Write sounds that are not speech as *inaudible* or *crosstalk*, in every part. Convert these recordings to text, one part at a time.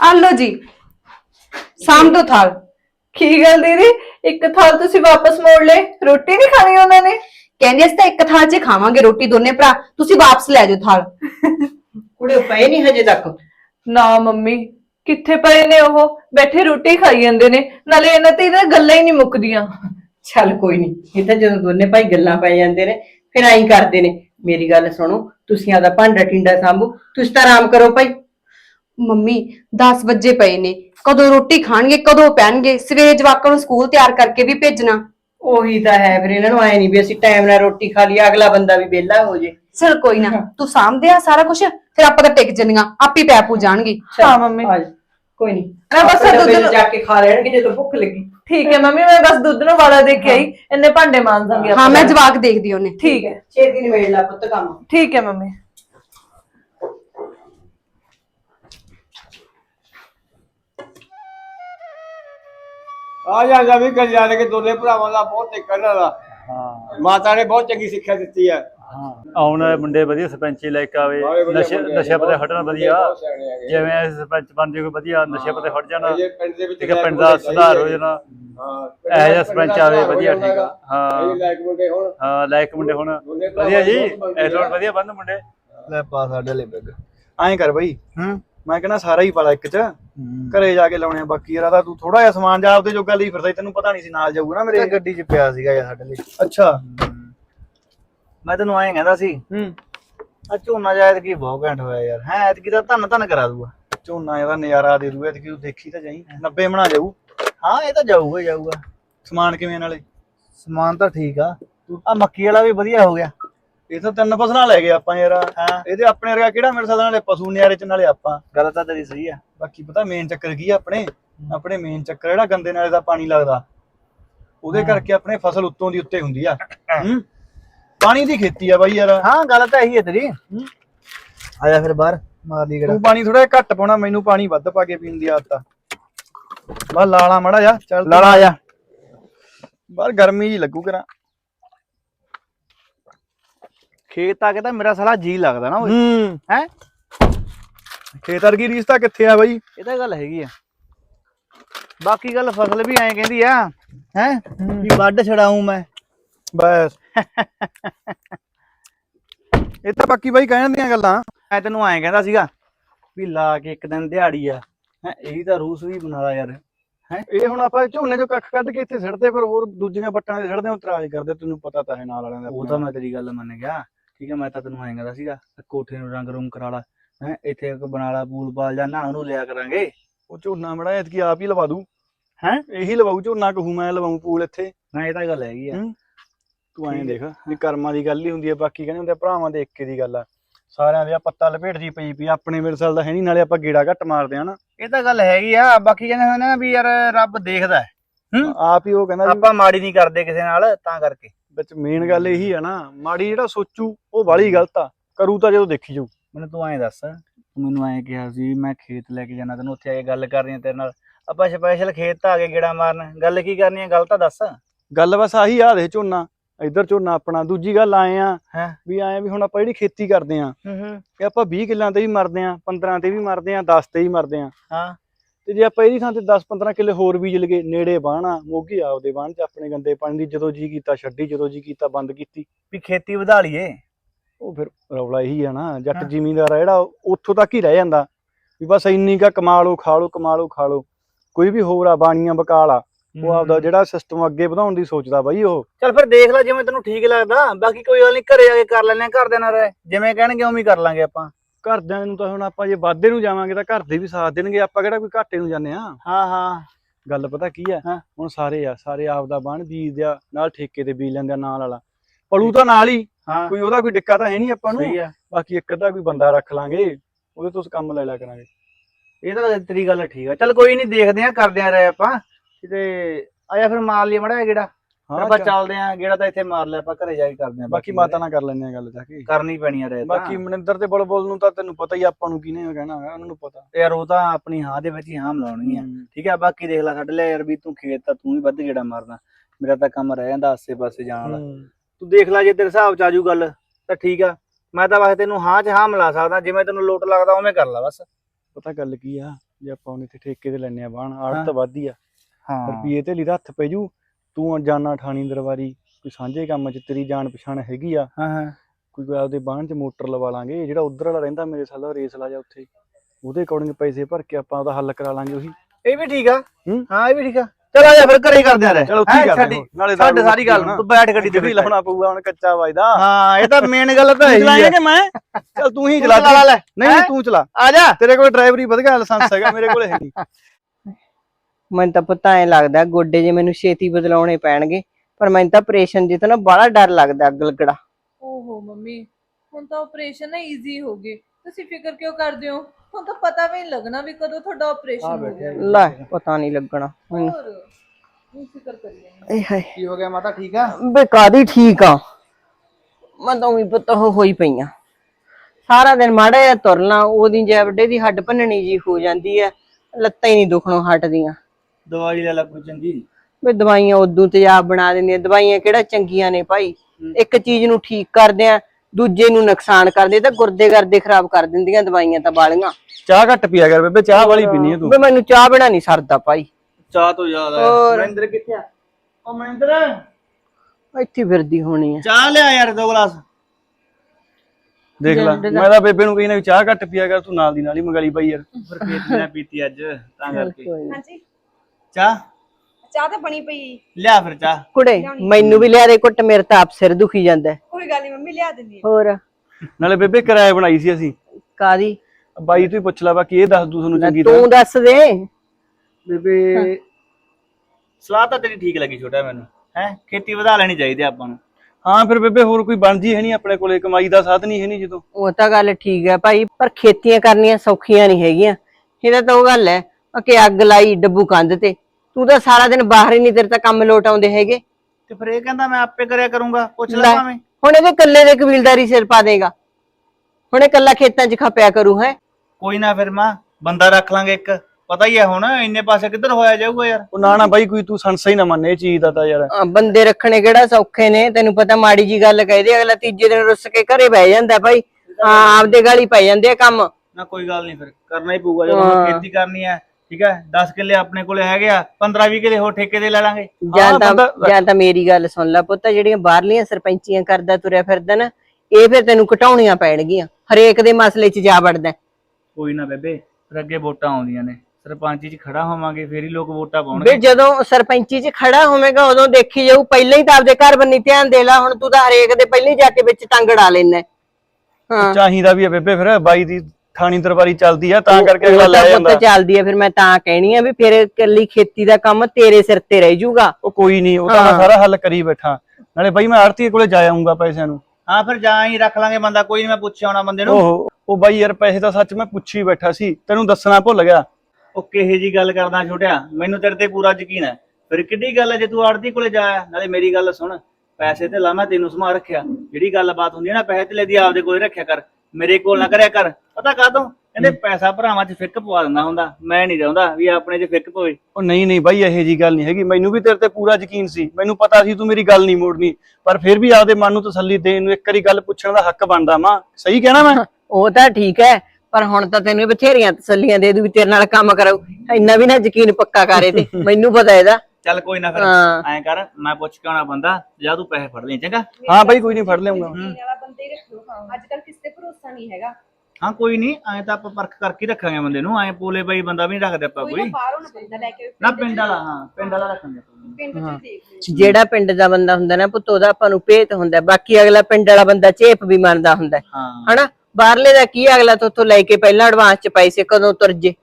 ਆ ਜੀ। ਸਾਮ ਦੋ ਥਾਲ। ਕੀ ਗੱਲ ਦੀਦੀ? ਇੱਕ ਥਾਲ ਤੁਸੀਂ ਵਾਪਸ ਮੋੜ ਲਏ। ਰੋਟੀ ਨਹੀਂ ਖਾਣੀ ਉਹਨਾਂ ਨੇ? ਕਹਿੰਦੇ ਅਸੀਂ ਤਾਂ ਇੱਕ ਥਾਲ 'ਚ ਖਾਵਾਂਗੇ ਰੋਟੀ ਦੋਨੇ ਭਰਾ। ਤੁਸੀਂ ਵਾਪਸ ਲੈ ਜਾਓ ਥਾਲ। ਕੁੜੇ ਪਏ ਨਹੀਂ ਹਜੇ ਤੱਕ। ਨਾ ਮੰਮੀ ਕਿੱਥੇ ਪਏ ਨੇ ਉਹ? ਬੈਠੇ ਰੋਟੀ ਖਾਈ ਜਾਂਦੇ ਨੇ। ਨਾਲੇ ਇਹਨਾਂ ਤੇ ਇਹਦਾ ਗੱਲਾਂ ਹੀ ਨਹੀਂ ਮੁੱਕਦੀਆਂ। ਚੱਲ ਕੋਈ ਨਹੀਂ। ਇਹ ਤਾਂ ਜਦੋਂ ਦੋਨੇ ਭਾਈ ਗੱਲਾਂ ਪੈ ਜਾਂਦੇ ਨੇ ਫਿਰ ਐਂ ਕਰਦੇ ਨੇ। ਮੇਰੀ ਗੱਲ ਸੁਣੋ ਤੁਸੀਂ ਆਦਾ ਭਾਂਡਾ ਟਿੰਡਾ ਸਾਂਭੋ ਤੁਸੀਂ ਤਾਂ ਆਰਾਮ ਕਰੋ ਭਾਈ। ਮੰਮੀ 10 ਵਜੇ ਪਏ ਨੇ ਕਦੋਂ ਰੋਟੀ ਖਾਣਗੇ ਕਦੋਂ ਪੈਣਗੇ ਸਵੇਰੇ ਜਵਾਕਾਂ ਨੂੰ ਸਕੂਲ ਤਿਆਰ ਕਰਕੇ ਵੀ ਭੇਜਣਾ। ਉਹੀ ਤਾਂ ਹੈ ਫਿਰ ਇਹਨਾਂ ਨੂੰ ਐ ਨਹੀਂ ਵੀ ਅਸੀਂ ਟਾਈਮ ਨਾਲ ਰੋਟੀ ਖਾ ਲਈ ਅਗਲਾ ਬੰਦਾ ਵੀ ਵਿਹਲਾ ਹੋ ਜੇ। ਚਲ ਕੋਈ ਨਾ ਤੂੰ ਸਾਂਭਦੇ ਆ ਸਾਰਾ ਕੁਝ ਫਿਰ ਆਪਾਂ ਤਾਂ ਟਿਕ ਜੰਨੀਆਂ ਆਪੇ ਪੈ ਪੂ ਜਾਣਗੇ। ਹਾਂ ਮੰਮੀ। ਆ ਜਾ, ਕੋਈ ਨਹੀਂ ਮੈਂ ਬਸ ਦੁੱਧ ਡੱਬੇ 'ਚ ਨੂੰ- ਜਾ ਕੇ ਖਾ ਲੈਣਗੇ ਜਦੋਂ ਭੁੱਖ ਲੱਗੀ। ਠੀਕ ਹੈ ਮੰਮੀ ਮੈਂ ਬਸ ਦੁੱਧ ਨੂੰ ਵਾਲਾ ਦੇ ਕੇ ਆਈ। ਇੰਨੇ ਭਾਂਡੇ ਮਾਂਜਾਂਗੇ ਹਾਂ ਮੈਂ ਜਵਾਕ ਦੇਖਦੀ ਉਹਨੇ। ਠੀਕ ਹੈ। ਛੇਤੀ ਨਿਬੇੜ ਲੈ ਪੁੱਤ ਕੰਮ। ਠੀਕ ਹੈ ਮੰਮੀ। ਆ ਜਾ ਜਾ ਵੀ ਕਰ ਜਾਣ ਕੇ ਦੋਨੇ ਭਰਾਵਾਂ ਦਾ ਬਹੁਤ ਟਿਕਣ ਦਾ ਹਾਂ। ਮਾਤਾ ਨੇ ਬਹੁਤ ਚੰਗੀ ਸਿੱਖਿਆ ਦਿੱਤੀ ਹੈ। ਹਾਂ। ਆਉਣ ਵਾਲੇ ਮੁੰਡੇ ਵਧੀਆ ਸਰਪੰਚੀ ਲੈ ਕੇ ਆਵੇ ਨਸ਼ੇ ਆ, ਪਤੇ ਹਟਣਾ ਵਧੀਆ। ਜਿਵੇਂ ਸਰਪੰਚ ਬਣ ਜੇ ਕੋਈ ਵਧੀਆ ਨਸ਼ੇ ਪਤੇ ਹਟ ਜਾਣਾ। ਇਹ ਪਿੰਡ ਦੇ ਵਿੱਚ ਠੀਕ ਹੈ ਪਿੰਡ ਦਾ ਸੁਧਾਰ ਹੋ ਜਾਣਾ। ਹਾਂ। ਇਹੋ ਜਿਹਾ ਸਰਪੰਚ ਆਵੇ ਵਧੀਆ ਠੀਕ ਆ। ਹਾਂ। ਲਾਇਕ ਮੁੰਡੇ ਹੁਣ। ਹਾਂ ਲਾਇਕ ਮੁੰਡੇ ਹੁਣ। ਵਧੀਆ ਜੀ। ਇਹ ਆ। ਵਧੀਆ ਬੰਦ ਮੁੰਡੇ। ਲੈ ਪਾ ਸਾਡੇ ਲਈ ਬਿੱਗ। ਐਂ ਕਰ ਬਈ। ਹੂੰ। ਮੈਂ ਕਹਿੰਦਾ ਸਾਰਾ ਹੀ ਪਾਲਾ ਇੱਕ ਚ। ਘਰੇ ਜਾ ਕੇ ਲਾਉਣੇ ਆ ਬਾਕੀ ਯਾਰ ਦਾ ਤੂੰ ਥੋੜਾ ਜਿਹਾ ਸਮਾਨ ਜਾ ਆਪਦੇ ਜੋਗਾ ਲਈ ਫਿਰਦਾ ਤੈਨੂੰ ਪਤਾ ਨਹੀਂ ਸੀ ਨਾਲ ਜਾਊਗਾ ਨਾ ਮੇਰੇ। ਗੱਡੀ 'ਚ ਪਿਆ ਸੀਗਾ ਯਾਰ ਸਾਡੇ ਲਈ। ਅੱਛਾ। ਮੈਂ ਤੈਨੂੰ ਐਂ ਕਹਿੰਦਾ ਸੀ ਹੂੰ। ਆ ਝੋਨਾ ਜਾਇਦ ਕੀ ਬਹੁਤ ਘੈਂਟ ਹੋਇਆ ਯਾਰ। ਹੈ ਐਤਕੀ ਤਾਂ ਧੰਨ ਧੰਨ ਕਰਾ ਦੂਗਾ। ਝੋਨਾ ਇਹਦਾ ਨਜ਼ਾਰਾ ਦੇ ਦੂਗਾ ਐਤਕੀ ਤੂੰ ਦੇਖੀ ਤਾਂ ਜਾਈ। 90 ਬਣਾ ਜਾਊ। ਹਾਂ ਇਹ ਤਾਂ ਜਾਊਗਾ ਹੀ ਜਾਊਗਾ। ਸਮਾਨ ਕਿਵੇਂ ਨਾਲੇ? ਸਮਾਨ ਤਾਂ ਠੀਕ ਆ। ਆ ਮੱਕੀ ਵਾਲਾ ਵੀ ਵਧੀਆ ਹੋ ਗਿਆ। ਇਹ ਤਾਂ ਤਿੰਨ ਫਸਲਾਂ ਲੈ ਗਏ ਆਪਾਂ ਯਾਰ। ਇਹਦੇ ਆਪਣੇ ਵਰਗਾ ਕਿਹੜਾ ਮਿਲ ਸਕਦਾ ਨਾਲੇ ਪਸ਼ੂ ਨਿਆਰੇ ਚ ਨਾਲੇ ਆਪਾਂ। ਗੱਲ ਤਾਂ ਤੇਰੀ ਸਹੀ ਆ। ਬਾਕੀ ਪਤਾ ਮੇਨ ਚੱਕਰ ਕੀ ਆ ਆਪਣੇ? ਆਪਣੇ ਮੇਨ ਚੱਕਰ ਜਿਹੜਾ ਗੰਦੇ ਨਾਲੇ ਦਾ ਪਾਣੀ ਲੱਗਦਾ। ਉਹਦੇ ਕਰਕੇ ਆਪਣੇ ਫਸਲ ਉੱਤੋਂ ਦੀ ਉੱਤੇ ਹੁੰਦੀ ਆ। ਹੂੰ। ਪਾਣੀ ਦੀ ਖੇਤੀ ਆ ਬਾਈ ਯਾਰ। ਹਾਂ ਗੱਲ ਤਾਂ ਇਹੀ ਹੈ ਤੇਰੀ। ਆਇਆ ਫਿਰ ਬਾਹਰ ਮਾਰ ਲਈ ਤੂੰ ਪਾਣੀ ਥੋੜਾ ਘੱਟ ਪਾਉਣਾ ਮੈਨੂੰ ਪਾਣੀ ਵੱਧ ਪਾ ਕੇ ਪੀਣ ਦੀ ਆਦਤ ਆ। ਬਾ ਲਾਲਾ ਮੜਾ ਜਾ ਚੱਲ ਲਾਲਾ ਆ ਜਾ। ਬਾਹਰ ਗਰਮੀ ਜੀ ਲੱਗੂ ਕਰਾਂ। ਖੇਤ ਆ ਕੇ ਤਾਂ ਮੇਰਾ ਸਾਲਾ ਜੀ ਲੱਗਦਾ ਨਾ ਓਏ। ਹੂੰ। ਹੈ? ਖੇਤ ਵਰਗੀ ਰੀਸ ਤਾਂ ਕਿੱਥੇ ਆ ਬਾਈ? ਇਹ ਤਾਂ ਗੱਲ ਹੈਗੀ ਆ। ਬਾਕੀ ਗੱਲ ਫਸਲ ਵੀ ਐਂ ਕਹਿੰਦੀ ਆ ਹੈ? ਵੀ ਵੱਢ ਛੜਾਉਂ ਮੈਂ। ਬਸ। ਇਹ ਤਾਂ ਬਾਕੀ ਬਾਈ ਕਹਿਣ ਦੀਆਂ ਗੱਲਾਂ। ਮੈਂ ਤੈਨੂੰ ਐਂ ਕਹਿੰਦਾ ਸੀਗਾ ਵੀ ਲਾ ਕੇ ਇੱਕ ਦਿਨ ਦਿਹਾੜੀ ਆ। ਹੈ ਇਹੀ ਤਾਂ ਰੂਸ ਵੀ ਬਣਾ ਲਾ ਯਾਰ। ਇਹ ਹੁਣ ਆਪਾਂ ਝੋਨੇ ਚੋਂ ਕੱਖ ਕੱਢ ਕੇ ਇੱਥੇ ਸਿੱਟਦੇ ਫਿਰ ਹੋਰ ਦੂਜੀਆਂ ਬੱਟਾਂ ਦੇ ਸਿੱਟਦੇ ਉਹ ਇਤਰਾਜ਼ ਕਰਦੇ ਤੈਨੂੰ ਪਤਾ ਤਾਂ ਹੈ ਨਾਲ ਵਾਲਿਆਂ ਦਾ ਉਹ ਤਾਂ ਮੈਂ ਤੇਰੀ ਗੱਲ ਮੰਨ ਗਿਆ। ਠੀਕ ਹੈ ਮੈਂ ਤਾਂ ਤੈਨੂੰ ਐਂ ਕਹਿੰਦਾ ਸੀਗਾ ਕੋਠੇ ਨੂੰ ਰੰਗ ਰੂੰਗ ਕਰਾ ਲਾ। ਹੈ ਇੱਥੇ ਇੱਕ ਬਣਾ ਲਾ ਪੂਲ ਪਾਲ ਜਾਂ ਨਾ ਉਹਨੂੰ ਲਿਆ ਕਰਾਂਗੇ। ਉਹ ਝੋਨਾ ਮੜਾ ਐਤਕੀ ਆਪ ਹੀ ਲਵਾ ਦੂ ਹੈਂ? ਇਹੀ ਲਵਾਉ ਝੋਨਾ ਕਹੂ ਮੈਂ ਲਵਾਉ ਪੂਲ ਇੱਥੇ। ਨਾ ਇਹ ਤਾਂ ਗੱਲ ਹੈਗੀ ਆ। ਹੂੰ। ਤੂੰ ਐਂ ਦੇਖ ਵੀ ਕਰਮਾਂ ਦੀ ਗੱਲ ਹੀ ਹੁੰਦੀ ਹੈ ਬਾਕੀ ਕਹਿੰਦੇ ਹੁੰਦੇ ਆ ਭਰਾਵਾਂ ਦੇ ਇੱਕੇ ਦੀ ਗੱਲ ਆ। ਸਾਰਿਆਂ ਦੇ ਆ ਪੱਤਾ ਲਪੇਟ ਜੀ ਪਈ ਪਈ ਆਪਣੇ ਮੇਰੇ ਸਾਲ ਦਾ ਹੈ ਨਹੀਂ ਨਾਲੇ ਆਪਾਂ ਗੇੜਾ ਘੱਟ ਮਾਰਦੇ ਆ ਨਾ। ਇਹ ਤਾਂ ਗੱਲ ਹੈਗੀ ਆ ਬਾਕੀ ਕਹਿੰਦੇ ਹੁੰਦੇ ਨਾ ਵੀ ਯਾਰ ਰੱਬ ਦੇਖਦਾ ਹੈ। ਆਪ ਹੀ ਉਹ ਕਹਿੰਦਾ ਵੀ ਆਪਾਂ ਮਾੜੀ ਨਹੀਂ ਕਰਦੇ ਕਿਸੇ ਨਾਲ ਤਾਂ ਕਰਕੇ। ਵਿੱਚ ਮੇਨ ਗੱਲ ਇਹੀ ਆ ਨਾ ਮਾੜੀ ਜਿਹੜਾ ਸੋਚੂ ਉਹ ਬਾਲੀ ਗਲਤ ਆ। ਕਰੂ ਤਾਂ ਜਦੋਂ ਦੇਖੀ ਜਾਊ। ਮੈਨੂੰ ਤੂੰ ਐਂ ਦੱਸ ਤੂੰ ਮੈਨੂੰ ਐਂ ਕਿਹਾ ਸੀ ਮੈਂ ਖੇਤ ਲੈ ਕੇ ਜਾਣਾ ਤੈਨੂੰ ਉੱਥੇ ਆ ਕੇ ਗੱਲ ਕਰਨੀ ਆ ਤੇਰੇ ਨਾਲ। ਆਪਾਂ ਸਪੈਸ਼ਲ ਖੇਤ ਤਾਂ ਆ ਕੇ ਗੇੜਾ ਮਾਰਨ ਗੱਲ ਕੀ ਕਰਨੀ ਆ ਗੱਲ ਤਾਂ ਦੱਸ। ਗੱਲ ਬਸ ਆਹੀ ਆ ਦੇ ਝੋਨਾ। ਇੱਧਰ ਝੋਨਾ ਆਪਣਾ ਦੂਜੀ ਗੱਲ ਆਏ ਆ ਹੈਂ? ਵੀ ਆਏ ਵੀ ਹੁਣ ਆਪਾਂ ਜਿਹੜੀ ਖੇਤੀ ਕਰਦੇ ਆ ਹੂੰ ਹੂੰ। ਇਹ ਆਪਾਂ 20 ਕਿੱਲਿਆਂ ਤੇ ਵੀ ਮਰਦੇ ਆ 15 ਤੇ ਵੀ ਮਰਦੇ ਆ 10 ਤੇ ਵੀ ਮਰਦੇ ਆ। ਹਾਂ। ਤੇ ਜੇ ਆਪਾਂ ਇਹਦੀ ਥਾਂ ਤੇ 10 15 ਕਿੱਲੇ ਹੋਰ ਬੀਜ ਲਗੇ ਨੇੜੇ ਬਾਣਾ ਮੋਗੀ ਆਪਦੇ ਬਾਣ ਚ ਆਪਣੇ ਗੰਦੇ ਪਾਣੀ ਦੀ ਜਦੋਂ ਜੀ ਕੀਤਾ ਛੱਡੀ ਜਦੋਂ ਜੀ ਕੀਤਾ ਬੰਦ ਕੀਤੀ। ਵੀ ਖੇਤੀ ਵਧਾ ਲਈਏ। ਉਹ ਫਿਰ ਰੌਲਾ ਇਹੀ ਆ ਨਾ ਜੱਟ। ਜ਼ਿਮੀਂਦਾਰ ਆ ਜਿਹੜਾ ਉੱਥੋਂ ਤੱਕ ਹੀ ਰਹਿ ਜਾਂਦਾ। ਵੀ ਬਸ ਇੰਨੀ ਕਾ ਕਮਾ ਲਓ ਖਾ ਲਓ ਕਮਾ ਲਓ ਖਾ ਲਓ। ਕੋਈ ਵੀ ਹੋਰ ਆ ਬਾਣੀਆਂ ਬਕਾਲ ਆ ਉਹ ਆਪਦਾ ਜਿਹੜਾ ਸਿਸਟਮ ਅੱਗੇ ਵਧਾਉਣ ਦੀ ਸੋਚਦਾ ਬਾਈ ਉਹ। ਚੱਲ ਫਿਰ ਦੇਖ ਲੈ ਜਿਵੇਂ ਤੈਨੂੰ ਠੀਕ ਲੱਗਦਾ ਬਾਕੀ ਕੋਈ ਗੱਲ ਨਹੀਂ ਘਰੇ ਆ ਕੇ ਕਰ ਲੈਣੇ ਘਰ ਦੇ ਨਾਲ ਰਹਿ। ਜਿਵੇਂ ਕਹਿਣਗੇ ਉਵੇਂ ਹੀ ਕਰ ਲਾਂਗੇ ਆਪਾਂ। ਘਰਦਿਆਂ ਨੂੰ ਤਾਂ ਹੁਣ ਆਪਾਂ ਜੇ ਵਾਧੇ ਨੂੰ ਜਾਵਾਂਗੇ ਤਾਂ ਘਰ ਦੇ ਵੀ ਸਾਥ ਦੇਣਗੇ ਆਪਾਂ ਕਿਹੜਾ ਕੋਈ ਘਾਟੇ ਨੂੰ ਜਾਂਦੇ ਆ ਹਾਂ ਹਾਂ। ਗੱਲ ਪਤਾ ਕੀ ਆ। ਹੁਣ ਸਾਰੇ ਆ ਸਾਰੇ ਆਪਦਾ ਬਾਣ ਬੀਜਦੇ ਆ ਨਾਲ ਠੇਕੇ ਤੇ ਬੀਜ ਲੈਂਦੇ ਆ ਨਾਲ ਵਾਲਾ। ਪਲੂ ਤਾਂ ਨਾਲ ਹੀ ਕੋਈ ਉਹਦਾ ਕੋਈ ਡਿੱਕਾ ਤਾਂ ਹੈ ਨਹੀਂ ਆਪਾਂ ਨੂੰ। ਸਹੀ ਆ। ਬਾਕੀ ਇੱਕ ਅੱਧਾ ਕੋਈ ਬੰਦਾ ਰੱਖ ਲਾਂਗੇ ਉਹਦੇ ਤੋਂ ਕੰਮ ਲੈ ਲਿਆ ਕਰਾਂਗੇ। ਇਹ ਤਾਂ ਤੇਰੀ ਗੱਲ ਠੀਕ ਆ। ਚੱਲ ਕੋਈ ਨਹੀਂ ਦੇਖਦੇ ਆ ਕਰਦੇ ਆ ਰਹੇ ਆਪਾਂ। ਤੇ ਆਇਆ ਫਿਰ ਮਾਰ ਲਈ ਮੜਾ ਗੇੜਾ। ਫਿਰ ਆਪਾਂ ਚੱਲ। ਚੱਲਦੇ ਆ ਗੇੜਾ ਤਾਂ ਇੱਥੇ ਮਾਰ ਲਿਆ ਆਪਾਂ ਘਰੇ ਜਾ ਕੇ ਕਰਦੇ ਆ ਬਾਕੀ ਮਾਤਾ ਨਾਲ ਕਰ ਲੈਂਦੇ ਆ ਗੱਲ ਜਾ ਕੇ। ਕਰਨੀ ਪੈਣੀ ਆ ਰਹੇ ਬਾਕੀ ਮਨਿੰਦਰ ਤੇ ਬੁਲਬੁਲ ਨੂੰ ਤਾਂ ਤੈਨੂੰ ਪਤਾ ਹੀ ਆਪਾਂ ਨੂੰ ਕਿਹਨੇ ਕਹਿਣਾ ਹੈ ਉਹਨਾਂ ਨੂੰ ਪਤਾ। ਯਾਰ ਉਹ ਤਾਂ ਆਪਣੀ ਹਾਂ ਦੇ ਵਿੱਚ ਹੀ ਹਾਂ ਮਿਲਾਉਣੀ ਆ। ਠੀਕ ਆ ਬਾਕੀ ਦੇਖ ਲੈ ਸਾਡੇ ਲਈ ਯਾਰ ਵੀ ਤੂੰ ਖੇਤ ਤਾਂ ਤੂੰ ਹੀ ਵੱਧ ਗੇੜਾ ਮਾਰਦਾ ਮੇਰਾ ਤਾਂ ਕੰਮ ਰਹਿ ਜਾਂਦਾ ਆਸੇ ਪਾਸੇ ਜਾਣ ਵਾਲਾ। ਹੂੰ। ਤੂੰ ਦੇਖ ਲੈ ਜੇ ਤੇਰੇ ਹਿਸਾਬ ਚ ਆਜੂ ਗੱਲ ਤਾਂ ਠੀਕ ਆ। ਮੈਂ ਤਾਂ ਬਸ ਤੈਨੂੰ ਹਾਂ 'ਚ ਹਾਂ ਮਿਲਾ ਸਕਦਾ ਜਿਵੇਂ ਤੈਨੂੰ ਲੋਟ ਲੱਗਦਾ ਉਵੇਂ ਕਰ ਲੈ ਬਸ। ਪਤਾ ਗੱਲ ਕੀ ਆ ਜੇ ਆਪਾਂ ਇੱਥੇ ਠੇਕੇ ਤੇ ਲੈਨੇ ਆ ਬਾਣ ਆੜਤ ਵਾਧੀ ਆ। ਹਾਂ। ਰੁਪਈਏ ਤੇ ਲਈ ਦਾ ਹੱਥ ਪੈ ਜੂ ਤੂੰ ਜਾਣਾ ਠਾਣੀ ਦਰਬਾਰੀ ਕੋਈ ਸਾਂਝੇ ਕੰਮ 'ਚ ਤੇਰੀ ਜਾਣ ਪਛਾਣ ਹੈਗੀ ਆ। ਹਾਂ ਹਾਂ। ਕੋਈ ਕੋਈ ਆਪਦੇ ਬਾਣ 'ਚ ਮੋਟਰ ਲਵਾ ਲਾਂਗੇ ਜਿਹੜਾ ਉਧਰ ਵਾਲਾ ਰਹਿੰਦਾ ਮੇਰੇ ਸਾਲਾ ਰੇਸ ਲਾ ਜਾ ਉੱਥੇ। ਉਹਦੇ ਅਕੋਰਡਿੰਗ ਪੈਸੇ ਭਰ ਕੇ ਆਪਾਂ ਉਹਦਾ ਹੱਲ ਕਰਾ ਲਾਂਗੇ ਉਹੀ। ਇਹ ਵੀ ਠੀਕ ਆ। ਹੂੰ? ਇਹ ਵੀ ਠੀਕ ਆ। ਚਲ ਆ ਜਾ ਫਿਰ ਘਰੇ ਕਰਦੇ ਆ ਰੇ ਚਲੋ ਕਰਦੇ ਹਾਂ। ਨਾਲੇ ਦਾਰੂ ਸਾਰੀ ਗੱਲ। ਤੂੰ ਬੈਠ ਗੱਡੀ ਤੇ ਲਾਉਣਾ ਪਊਗਾ ਹੁਣ ਕੱਚਾ ਵਜਦਾ। ਹਾਂ ਇਹ ਤਾਂ ਮੇਨ ਗੱਲ ਤਾਂ ਹੈ ਚਲਾਏਂਗਾ ਕਿ ਮੈਂ? ਚਲ ਤੂੰ ਹੀ ਚਲਾ ਲੈ। ਨਹੀਂ ਤੂੰ ਚਲਾ। ਆ ਜਾ। ਤੇਰੇ ਕੋਲ ਡਰਾਈਵਰੀ ਵਧੀਆ ਲਾਇਸੈਂਸ ਹੈਗਾ ਮੇਰੇ ਕੋਲ ਹੈ ਨਹੀਂ ਮੈਨੂੰ ਤਾਂ ਪਤਾ ਐ ਲੱਗਦਾ ਗੋਡੇ ਜੇ ਮੈਨੂੰ ਛੇਤੀ ਬਦਲਾਉਣੇ ਪੈਣਗੇ ਪਰ ਮੈਨੂੰ ਤਾਂ ਆਪਰੇਸ਼ਨ ਜਿੱਤ ਨਾ ਬੜਾ ਡਰ ਲੱਗਦਾ ਅੱਗ ਲੱਗਣਾ ਓਹੋ ਮੰਮੀ ਹੁਣ ਤਾਂ ਆਪਰੇਸ਼ਨ ਨਾ ਈਜ਼ੀ ਹੋ ਗਏ। ਤੁਸੀਂ ਫਿਕਰ ਕਿਉਂ ਕਰਦੇ ਹੋ? ਹੁਣ ਤਾਂ ਪਤਾ ਵੀ ਨਹੀਂ ਲੱਗਣਾ ਵੀ ਕਦੋਂ ਤੁਹਾਡਾ ਆਪਰੇਸ਼ਨ ਹੋ ਗਿਆ ਲੈ ਪਤਾ ਨਹੀਂ ਲੱਗਣਾ। ਹੋਰ ਨਹੀਂ ਫਿਕਰ ਕਰੀਏ ਏ ਹਾਏ। ਕੀ ਹੋ ਗਿਆ ਮਾਤਾ ਠੀਕ ਆ? ਬੇ ਕਾਦੀ ਠੀਕ ਆ? ਮੈਂ ਤਾਂ ਵੀ ਪਤਾ ਹੋ ਹੋਈ ਪਈਆਂ ਸਾਰਾ ਦਿਨ ਮਾੜਾ ਜਿਹਾ ਤੁਰਨਾ ਉਹਦੀ ਜੈਵਡੇ ਦੀ ਹੱਡ ਭੰਨਣੀ ਜੀ ਹੋ ਜਾਂਦੀ ਐ ਲੱਤਾਂ ਹੀ ਨਹੀਂ ਦੁਖਣੋਂ ਹਟਦੀਆਂ। ਦਵਾਈ ਲੈ ਲੈ ਕੋਈ ਚੰਗੀ। ਵੀ ਦਵਾਈਆਂ ਉਦੋਂ ਤੇਜ਼ਾਬ ਬਣਾ ਦਿੰਦੀਆਂ ਦਵਾਈਆਂ ਕਿਹੜਾ ਚੰਗੀਆਂ ਨੇ ਭਾਈ? ਇੱਕ ਚੀਜ਼ ਨੂੰ ਠੀਕ ਕਰਦੇ ਆ ਦੂਜੇ ਨੂੰ ਨੁਕਸਾਨ ਕਰਦੇ ਤਾਂ ਗੁਰਦੇ ਗਰਦੇ ਖਰਾਬ ਕਰ ਦਿੰਦੀਆਂ ਦਵਾਈਆਂ ਤਾਂ ਬਾਲੀਆਂ। ਚਾਹ ਘੱਟ ਪੀਆ ਕਰ ਬੇਬੇ ਚਾਹ ਵਾਲੀ ਪੀਣੀ ਹੈ ਤੂੰ। ਵੀ ਮੈਨੂੰ ਚਾਹ ਬਣਾ ਨਹੀਂ ਸਰਦਾ ਭਾਈ। ਚਾਹ ਤੋਂ ਜ਼ਿਆਦਾ ਹੋਰ। ਮਹਿੰਦਰ ਕਿੱਥੇ ਆ? ਉਹ ਮਹਿੰਦਰ। ਇੱਥੇ ਫਿਰਦੀ ਹੋਣੀ ਐ ਚਾਹ ਲਿਆ ਯਾਰ ਦੋ ਗਲਾਸ। ਦੇਖ ਲੈ ਮੈਂ ਤਾਂ ਬੇਬੇ ਨੂੰ ਕਹੀ ਨਾ ਵੀ ਚਾਹ ਘੱਟ ਪੀਆ ਕਰ ਤੂੰ ਨਾਲ ਦੀ ਨਾਲ ਹੀ ਮੰਗਾਲੀ ਪਈ ਯਾਰ। ਫਿਰ ਪੀਤੀ ਨਾ ਪੀਤੀ ਅੱਜ ਤਾਂ ਕਰਕੇ। ਹਾਂਜੀ। ਚਾਹ? ਚਾਹ ਤਾਂ ਬਣੀ ਪਈ। ਲਿਆ ਫਿਰ ਚਾਹ। ਕੁੜੇ ਮੈਨੂੰ ਵੀ ਲਿਆ ਦੇ ਕੁੱਟ ਮੇਰੇ ਤਾਂ ਆਪ ਸਿਰ ਦੁਖੀ ਜਾਂਦਾ ਹੈ। ਕੋਈ ਗੱਲ ਨਹੀਂ ਮੰਮੀ ਲਿਆ ਦਿੰਦੀ ਹੋਰ? ਨਾਲੇ ਬੇਬੇ ਕਿਰਾਏ ਬਣਾਈ ਸੀ ਅਸੀਂ। ਕਾਦੀ ਬਾਈ ਤੂੰ ਹੀ ਪੁੱਛ ਲੈ ਬਾਕੀ ਇਹ ਦੱਸ ਦੂ ਤੁਹਾਨੂੰ ਚੰਗੀ ਤਰ੍ਹਾਂ। ਤੂੰ ਦੱਸ ਦੇ। ਬੇਬੇ ਸਲਾਹ ਤਾਂ ਤੇਰੀ ਠੀਕ ਲੱਗੀ ਛੋਟਾ ਮੈਨੂੰ। ਹੈ? ਖੇਤੀ ਵਧਾ ਲੈਣੀ ਚਾਹੀਦੀ ਆ ਆਪਾਂ ਨੂੰ। ਹਾਂ ਫਿਰ ਬੇਬੇ ਹੋਰ ਕੋਈ ਬਣਦੀ ਹੈ ਨਹੀਂ ਆਪਣੇ ਕੋਲੇ ਕਮਾਈ ਦਾ ਸਾਧਨ ਹੀ ਹੈ ਨਹੀਂ ਜਦੋਂ। ਉਹ ਤਾਂ ਗੱਲ ਠੀਕ ਹੈ ਭਾਈ ਪਰ ਖੇਤੀਆਂ ਕਰਨੀਆਂ ਸੌਖੀਆਂ ਨਹੀਂ ਹੈਗੀਆਂ। ਇਹਦਾ ਤਾਂ ਉਹ ਗੱਲ ਹੈ ਆ ਕਿ ਅੱਗ ਲਾਈ ਡੱਬੂ ਕੰਧ ਤੇ। ਤੂੰ ਤਾਂ ਸਾਰਾ ਦਿਨ ਬਾਹਰ ਹੀ ਨਹੀਂ ਤੇਰੇ ਤਾਂ ਕੰਮ ਲੋਟ ਆਉਂਦੇ ਹੈਗੇ। ਤੇ ਫਿਰ ਇਹ ਕਹਿੰਦਾ ਮੈਂ ਆਪੇ ਕਰਿਆ ਕਰੂੰਗਾ ਪੁੱਛ ਲੈ ਭਾਵੇਂ ਹੁਣ ਇਹਦੇ ਕੱਲੇ ਦੇ ਕਬੀਲਦਾਰੀ ਸਿਰ ਪਾ ਦੇਗਾ। ਹੁਣ ਇਹ ਕੱਲਾ ਖੇਤਾਂ 'ਚ ਖਪਿਆ ਕਰੂ ਹੈ। ਕੋਈ ਨਾ ਫਿਰ ਮਾਂ ਬੰਦਾ ਰੱਖ ਲਾਂਗੇ ਇੱਕ। ਪਤਾ ਹੀ ਹੈ ਹੁਣ ਇੰਨੇ ਪਾਸੇ ਕਿੱਧਰ ਹੋਇਆ ਜਾਊਗਾ ਯਾਰ। ਉਹ ਨਾ ਨਾ ਬਾਈ ਕੋਈ ਤੂੰ ਸੰਸਾ ਹੀ ਨਾ ਮੰਨੇ ਇਹ ਚੀਜ਼ ਦਾ ਤਾਂ ਯਾਰ। ਬੰਦੇ ਰੱਖਣੇ ਕਿਹੜਾ ਸੌਖੇ ਨੇ ਤੈਨੂੰ ਪਤਾ ਮਾੜੀ ਜੀ ਗੱਲ ਕਹਦੇ ਅਗਲਾ ਤੀਜੇ ਦਿਨ ਰੁੱਸ ਕੇ ਘਰੇ ਬਹਿ ਜਾਂਦਾ ਭਾਈ ਹਾਂ ਆਪਦੇ ਗਾਲੀ ਪੈ ਜਾਂਦੇ ਆ ਕੰਮ। ਨਾ ਕੋਈ ਗੱਲ ਨਹੀਂ ਫਿਰ ਕਰਨਾ ਹੀ ਪਊਗਾ ਜਦੋਂ ਹੁਣ ਖੇਤੀ ਕਰਨੀ ਹੈ ਠੀਕ ਹੈ? 10 ਕਿੱਲੇ ਆਪਣੇ ਕੋਲੇ ਹੈਗੇ ਆ 15 20 ਕਿੱਲੇ ਹੋਰ ਠੇਕੇ ਤੇ ਲੈ ਲਾਂਗੇ। ਜਾਂ ਤਾਂ ਜਾਂ ਤਾਂ ਮੇਰੀ ਗੱਲ ਸੁਣ ਲੈ ਪੁੱਤ ਜਿਹੜੀਆਂ ਬਾਹਰਲੀਆਂ ਸਰਪੰਚੀਆਂ ਕਰਦਾ ਤੁਰਿਆ ਫਿਰਦਾ ਨਾ ਇਹ ਫਿਰ ਤੈਨੂੰ ਘਟਾਉਣੀਆਂ ਪੈਣਗੀਆਂ। ਹਰੇਕ ਦੇ ਮਸਲੇ 'ਚ ਜਾ ਵੜਦਾ। ਕੋਈ ਨਾ ਬੇਬੇ ਫਿਰ ਅੱਗੇ ਵੋਟਾਂ ਆਉਂਦੀਆਂ ਨੇ। ਸਰਪੰਚੀ 'ਚ ਖੜਾ ਹੋਵਾਂਗੇ ਫੇਰ ਹੀ ਲੋਕ ਵੋਟਾਂ ਪਾਉਣਗੇ। ਵੀ ਜਦੋਂ ਸਰਪੰਚੀ 'ਚ ਖੜਾ ਹੋਵੇਗਾ ਉਦੋਂ ਦੇਖੀ ਜਾਊ ਪਹਿਲਾਂ ਹੀ ਤਾਂ ਆਪਦੇ ਘਰ ਬੰਨੀ ਧਿਆਨ ਦੇ ਲੈ ਹੁਣ ਤੂੰ ਤਾਂ ਹਰੇਕ ਦੇ ਪਹਿਲਾਂ ਹੀ ਜਾ ਕੇ ਵਿੱਚ ਟੰਗ ਡਾ ਲੈਣਾ ਹਾਂ। ਚਾਹੀਦਾ ਵੀ ਆ ਬੇਬੇ ਫਿਰ ਬਾਈ ਦੀ ਥਾਣੀ ਦਰਬਾਰੀ ਚੱਲਦੀ ਆ ਤਾਂ ਕਰਕੇ ਅਗਲਾ ਲੈ ਜਾਂਦਾ। ਚੱਲਦੀ ਆ ਫਿਰ ਮੈਂ ਤਾਂ ਕਹਿਣੀ ਆ ਵੀ ਫਿਰ ਇਕੱਲੀ ਖੇਤੀ ਦਾ ਕੰਮ ਤੇਰੇ ਸਿਰ ਤੇ ਰਹਿ ਜਾਊਗਾ। ਉਹ ਕੋਈ ਨਹੀਂ ਉਹ ਤਾਂ ਮੈਂ ਸਾਰਾ ਹੱਲ ਕਰੀ ਬੈਠਾ। ਨਾਲੇ ਬਾਈ ਮੈਂ ਆੜਤੀ ਕੋਲੇ ਜਾ ਆਉਂਗਾ ਪੈਸਿਆਂ ਨੂੰ। ਹਾਂ ਫਿਰ ਜਾਂ ਹੀ ਰੱਖ ਲਾਂਗੇ ਬੰਦਾ ਕੋਈ ਨਹੀਂ ਮੈਂ ਪੁੱਛਿਆ ਹੋਣਾ ਬੰਦੇ ਨੂੰ। ਓਹੋ ਉਹ ਬਾਈ ਯਾਰ ਪੈਸੇ ਤਾਂ ਸੱਚ ਮੈਂ ਪੁੱਛੀ ਬੈਠਾ ਸੀ ਤੈਨੂੰ ਦੱਸਣਾ ਭੁੱਲ ਗਿਆ। ਉਹ ਕਿਹੇ ਜੀ ਗੱਲ ਕਰਦਾ ਛੋਟਿਆ ਮੈਨੂੰ ਤੇਰੇ ਤੇ ਪੂਰਾ ਯਕੀਨ ਹੈ। ਫਿਰ ਕਿੱਡੀ ਗੱਲ ਹੈ ਜੇ ਤੂੰ ਆੜਤੀ ਕੋਲੇ ਜਾਇਆ ਨਾਲੇ ਮੇਰੀ ਗੱਲ ਸੁਣ। ਪੈਸੇ ਤੇ ਲਾ ਮੈਂ ਤੈਨੂੰ ਸਮਾ ਰੱਖਿਆ। ਜਿਹੜੀ ਗੱਲਬਾਤ ਹੁੰਦੀ ਹੈ ਨਾ ਪੈਸੇ ਤੇ ਲੈਦੀ ਆਪਦੇ ਕੋਲੇ ਰੱਖਿਆ ਕਰ। ਮੇਰੇ ਕੋਲ ਨਾ ਕਰਿਆ ਕਰ। ਪਤਾ ਕਾਹਤੋਂ? ਕਹਿੰਦੇ ਪੈਸਾ ਭਰਾਵਾਂ 'ਚ ਫਿੱਕ ਪਵਾ ਦਿੰਦਾ ਹੁੰਦਾ। ਮੈਂ ਨਹੀਂ ਚਾਹੁੰਦਾ ਵੀ ਆਪਣੇ 'ਚ ਫਿੱਕ ਪਵੇ। ਉਹ ਨਹੀਂ ਨਹੀਂ ਬਾਈ ਇਹੋ ਜੀ ਗੱਲ ਨਹੀਂ ਹੈਗੀ। ਮੈਨੂੰ ਵੀ ਤੇਰੇ ਤੇ ਪੂਰਾ ਯਕੀਨ ਸੀ। ਮੈਨੂੰ ਪਤਾ ਸੀ ਤੂੰ ਮੇਰੀ ਗੱਲ ਨਹੀਂ ਮੋੜਨੀ। ਪਰ ਫਿਰ ਵੀ ਆਪਦੇ ਮਨ ਨੂੰ ਤਸੱਲੀ ਦੇਣ ਨੂੰ ਇੱਕ ਵਾਰੀ ਗੱਲ ਪੁੱਛਣ ਦਾ ਹੱਕ ਬਣਦਾ ਮਾਂ ਸਹੀ ਕਹਿਣਾ ਮੈਂ? ਉਹ ਤਾਂ ਠੀਕ ਹੈ ਪਰ ਹੁਣ ਤਾਂ ਤੈਨੂੰ ਬਥੇਰੀਆਂ ਤਸੱਲੀਆਂ ਦੇ ਦੂ ਵੀ ਤੇਰੇ ਨਾਲ ਕੰਮ ਕਰਾਉ ਇੰਨਾ ਵੀ ਨਾ ਯਕੀਨ ਪੱਕਾ ਕਰੇ ਤੇ *laughs* ਮੈਨੂੰ ਪਤਾ ਇਹਦਾ। ਚੱਲ ਕੋਈ ਨਾ ਫਿਰ ਹਾਂ। ਐਂ ਕਰ ਮੈਂ ਪੁੱਛ ਕੇ ਆਉਣਾ ਬੰਦਾ। ਜਾਂ ਤੂੰ ਪੈਸੇ ਫੜ ਲਈ ਚੰਗਾ? ਹਾਂ ਬਾਈ ਕੋਈ ਨਹੀਂ ਫੜ ਲਿਆਉਂਗਾ। ਵਾਲਾ ਬੰਦੇ ਹੀ ਰੱਖੋ ਅੱਜ ਕੱਲ ਕਿਸੇ ਭਰੋਸਾ ਨਹੀਂ ਹੈਗਾ। ਹਾਂ ਕੋਈ ਨਹੀਂ ਐਂ ਤਾਂ ਆਪਾਂ ਪਰਖ ਕਰਕੇ ਹੀ ਰੱਖਾਂਗੇ ਬੰਦੇ ਨੂੰ ਐਂ ਪੋਲੇ ਬਾਈ ਬੰਦਾ ਵੀ ਨਹੀਂ ਰੱਖਦੇ ਆਪਾਂ ਕੋਈ ਨਾ ਕੋਈ। ਬਾਹਰੋਂ ਨਾ ਬੰਦਾ ਲੈ ਕੇ ਨਾ ਪਿੰਡ ਵਾਲਾ ਹਾਂ। ਪਿੰਡ ਵਾਲਾ ਰੱਖਾਂਗੇ ਆਪਾਂ। ਪਿੰਡ ਚ ਦੇਖ ਲਿਓ। ਜਿਹੜਾ ਪਿੰਡ ਦਾ ਬੰਦਾ ਹੁੰਦਾ ਨਾ ਪੁੱਤ ਉਹਦਾ ਆਪਾਂ ਨੂੰ ਭੇਤ ਹੁੰਦਾ ਬਾਕੀ ਅਗਲਾ ਪਿੰਡ ਵਾਲਾ ਬੰਦਾ ਚੇਪ ਵੀ ਮੰਨਦਾ ਹੁੰਦਾ। ਹਾਂ। ਹਨਾ? ਬਾਹਰਲੇ ਦਾ ਕੀ ਅਗਲਾ ਤੋਂ ਉੱਥੋਂ ਲੈ ਕੇ ਪਹਿਲਾਂ ਐਡਵਾਂਸ ਚ ਪੈਸੇ ਕਦੋਂ ਤੁਰ ਜੇ।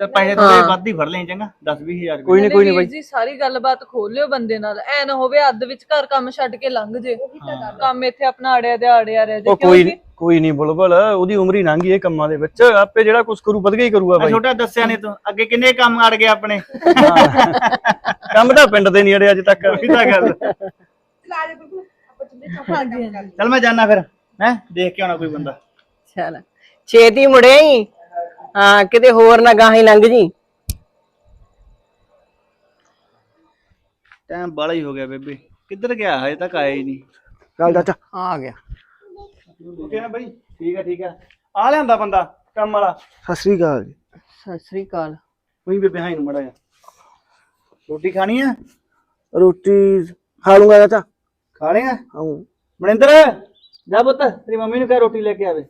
ਤੇ ਪੈਸੇ ਥੋੜੇ ਵੱਧ ਹੀ ਫੜ ਲਈ ਚੰਗਾ 10 20000 ਕੋਈ ਨਹੀਂ ਕੋਈ ਨਹੀਂ ਬਾਈ। ਜੀ ਸਾਰੀ ਗੱਲਬਾਤ ਖੋਲ ਲਿਓ ਬੰਦੇ ਨਾਲ ਐ ਨਾ ਹੋਵੇ ਅੱਧ ਵਿੱਚ ਘਰ ਕੰਮ ਛੱਡ ਕੇ ਲੰਘ ਜੇ। ਕੰਮ ਇੱਥੇ ਆਪਣਾ ਅੜਿਆ ਦੇ ਅੜਿਆ ਰਹਿ ਜੇ ਉਹ ਕੋਈ ਨੀ- ਕੋਈ ਨਹੀਂ ਬੁਲਬੁਲ ਉਹਦੀ ਉਮਰ ਹੀ ਲੰਘ ਗਈ ਇਹ ਕੰਮਾਂ ਦੇ ਵਿੱਚ। ਆਪੇ ਜਿਹੜਾ ਕੁਝ ਕਰੂ ਵਧੀਆ ਹੀ ਕਰੂਗਾ ਬਾਈ। ਛੋਟਾ ਦੱਸਿਆ ਨਹੀਂ ਤੂੰ ਅੱਗੇ ਕਿੰਨੇ ਕੰਮ ਅੜ ਗਏ ਆਪਣੇ? ਕੰਮ ਤਾਂ ਪਿੰਡ ਦੇ ਨਹੀਂ ਅੜੇ ਅੱਜ ਤੱਕ। ਉਹੀ ਤਾਂ ਗੱਲ। ਚਲਾ ਦੇ ਬਿਲਕੁਲ ਆਪਾਂ ਚੁੱਲੇ ਚੌਂਕੇ ਦਾ ਕੰਮ ਕਰ ਚੱਲ ਮੈਂ ਜਾਣਾ ਫਿਰ ਹੈ? ਦੇਖ ਕੇ ਆਉਣਾ ਕੋਈ ਬੰਦਾ। ਚਲ। ਛੇਤੀ ਮੁੜਿਆ ਹੀ ਹਾਂ ਕਿਤੇ ਹੋਰ ਨਾ ਗਾਹੀਂ ਲੰਘ ਜੀ। ਟਾਈਮ ਬਾਲਾ ਹੀ ਹੋ ਗਿਆ ਬੇਬੇ। ਕਿੱਧਰ ਗਿਆ? ਹਜੇ ਤੱਕ ਆਇਆ ਹੀ ਨਹੀਂ। ਚੱਲ ਚਾਚਾ। ਆ ਗਿਆ। ਓਕੇ ਨਾ ਬਾਈ? ਠੀਕ ਆ ਠੀਕ ਆ। ਆ ਲਿਆਂਦਾ ਬੰਦਾ ਕੰਮ ਵਾਲਾ। ਸਤਿ ਸ੍ਰੀ ਅਕਾਲ ਜੀ। ਸਤਿ ਸ੍ਰੀ ਅਕਾਲ। ਉਹੀ ਬੇਬੇ ਹਾਂ ਨੂੰ ਮੜਾ ਜਾ ਰੋਟੀ ਖਾਣੀ ਆ? ਰੋਟੀ ਖਾ ਲੂੰਗਾ ਚਾਚਾ। ਖਾ ਲੇਗਾ ਹਾਂ ਮਨਿੰਦਰ ਜਾ ਪੁੱਤ। ਤੇਰੀ ਮੰਮੀ ਨੂੰ ਕਹਿ ਰੋਟੀ ਲੈ ਕੇ ਆਵੇ।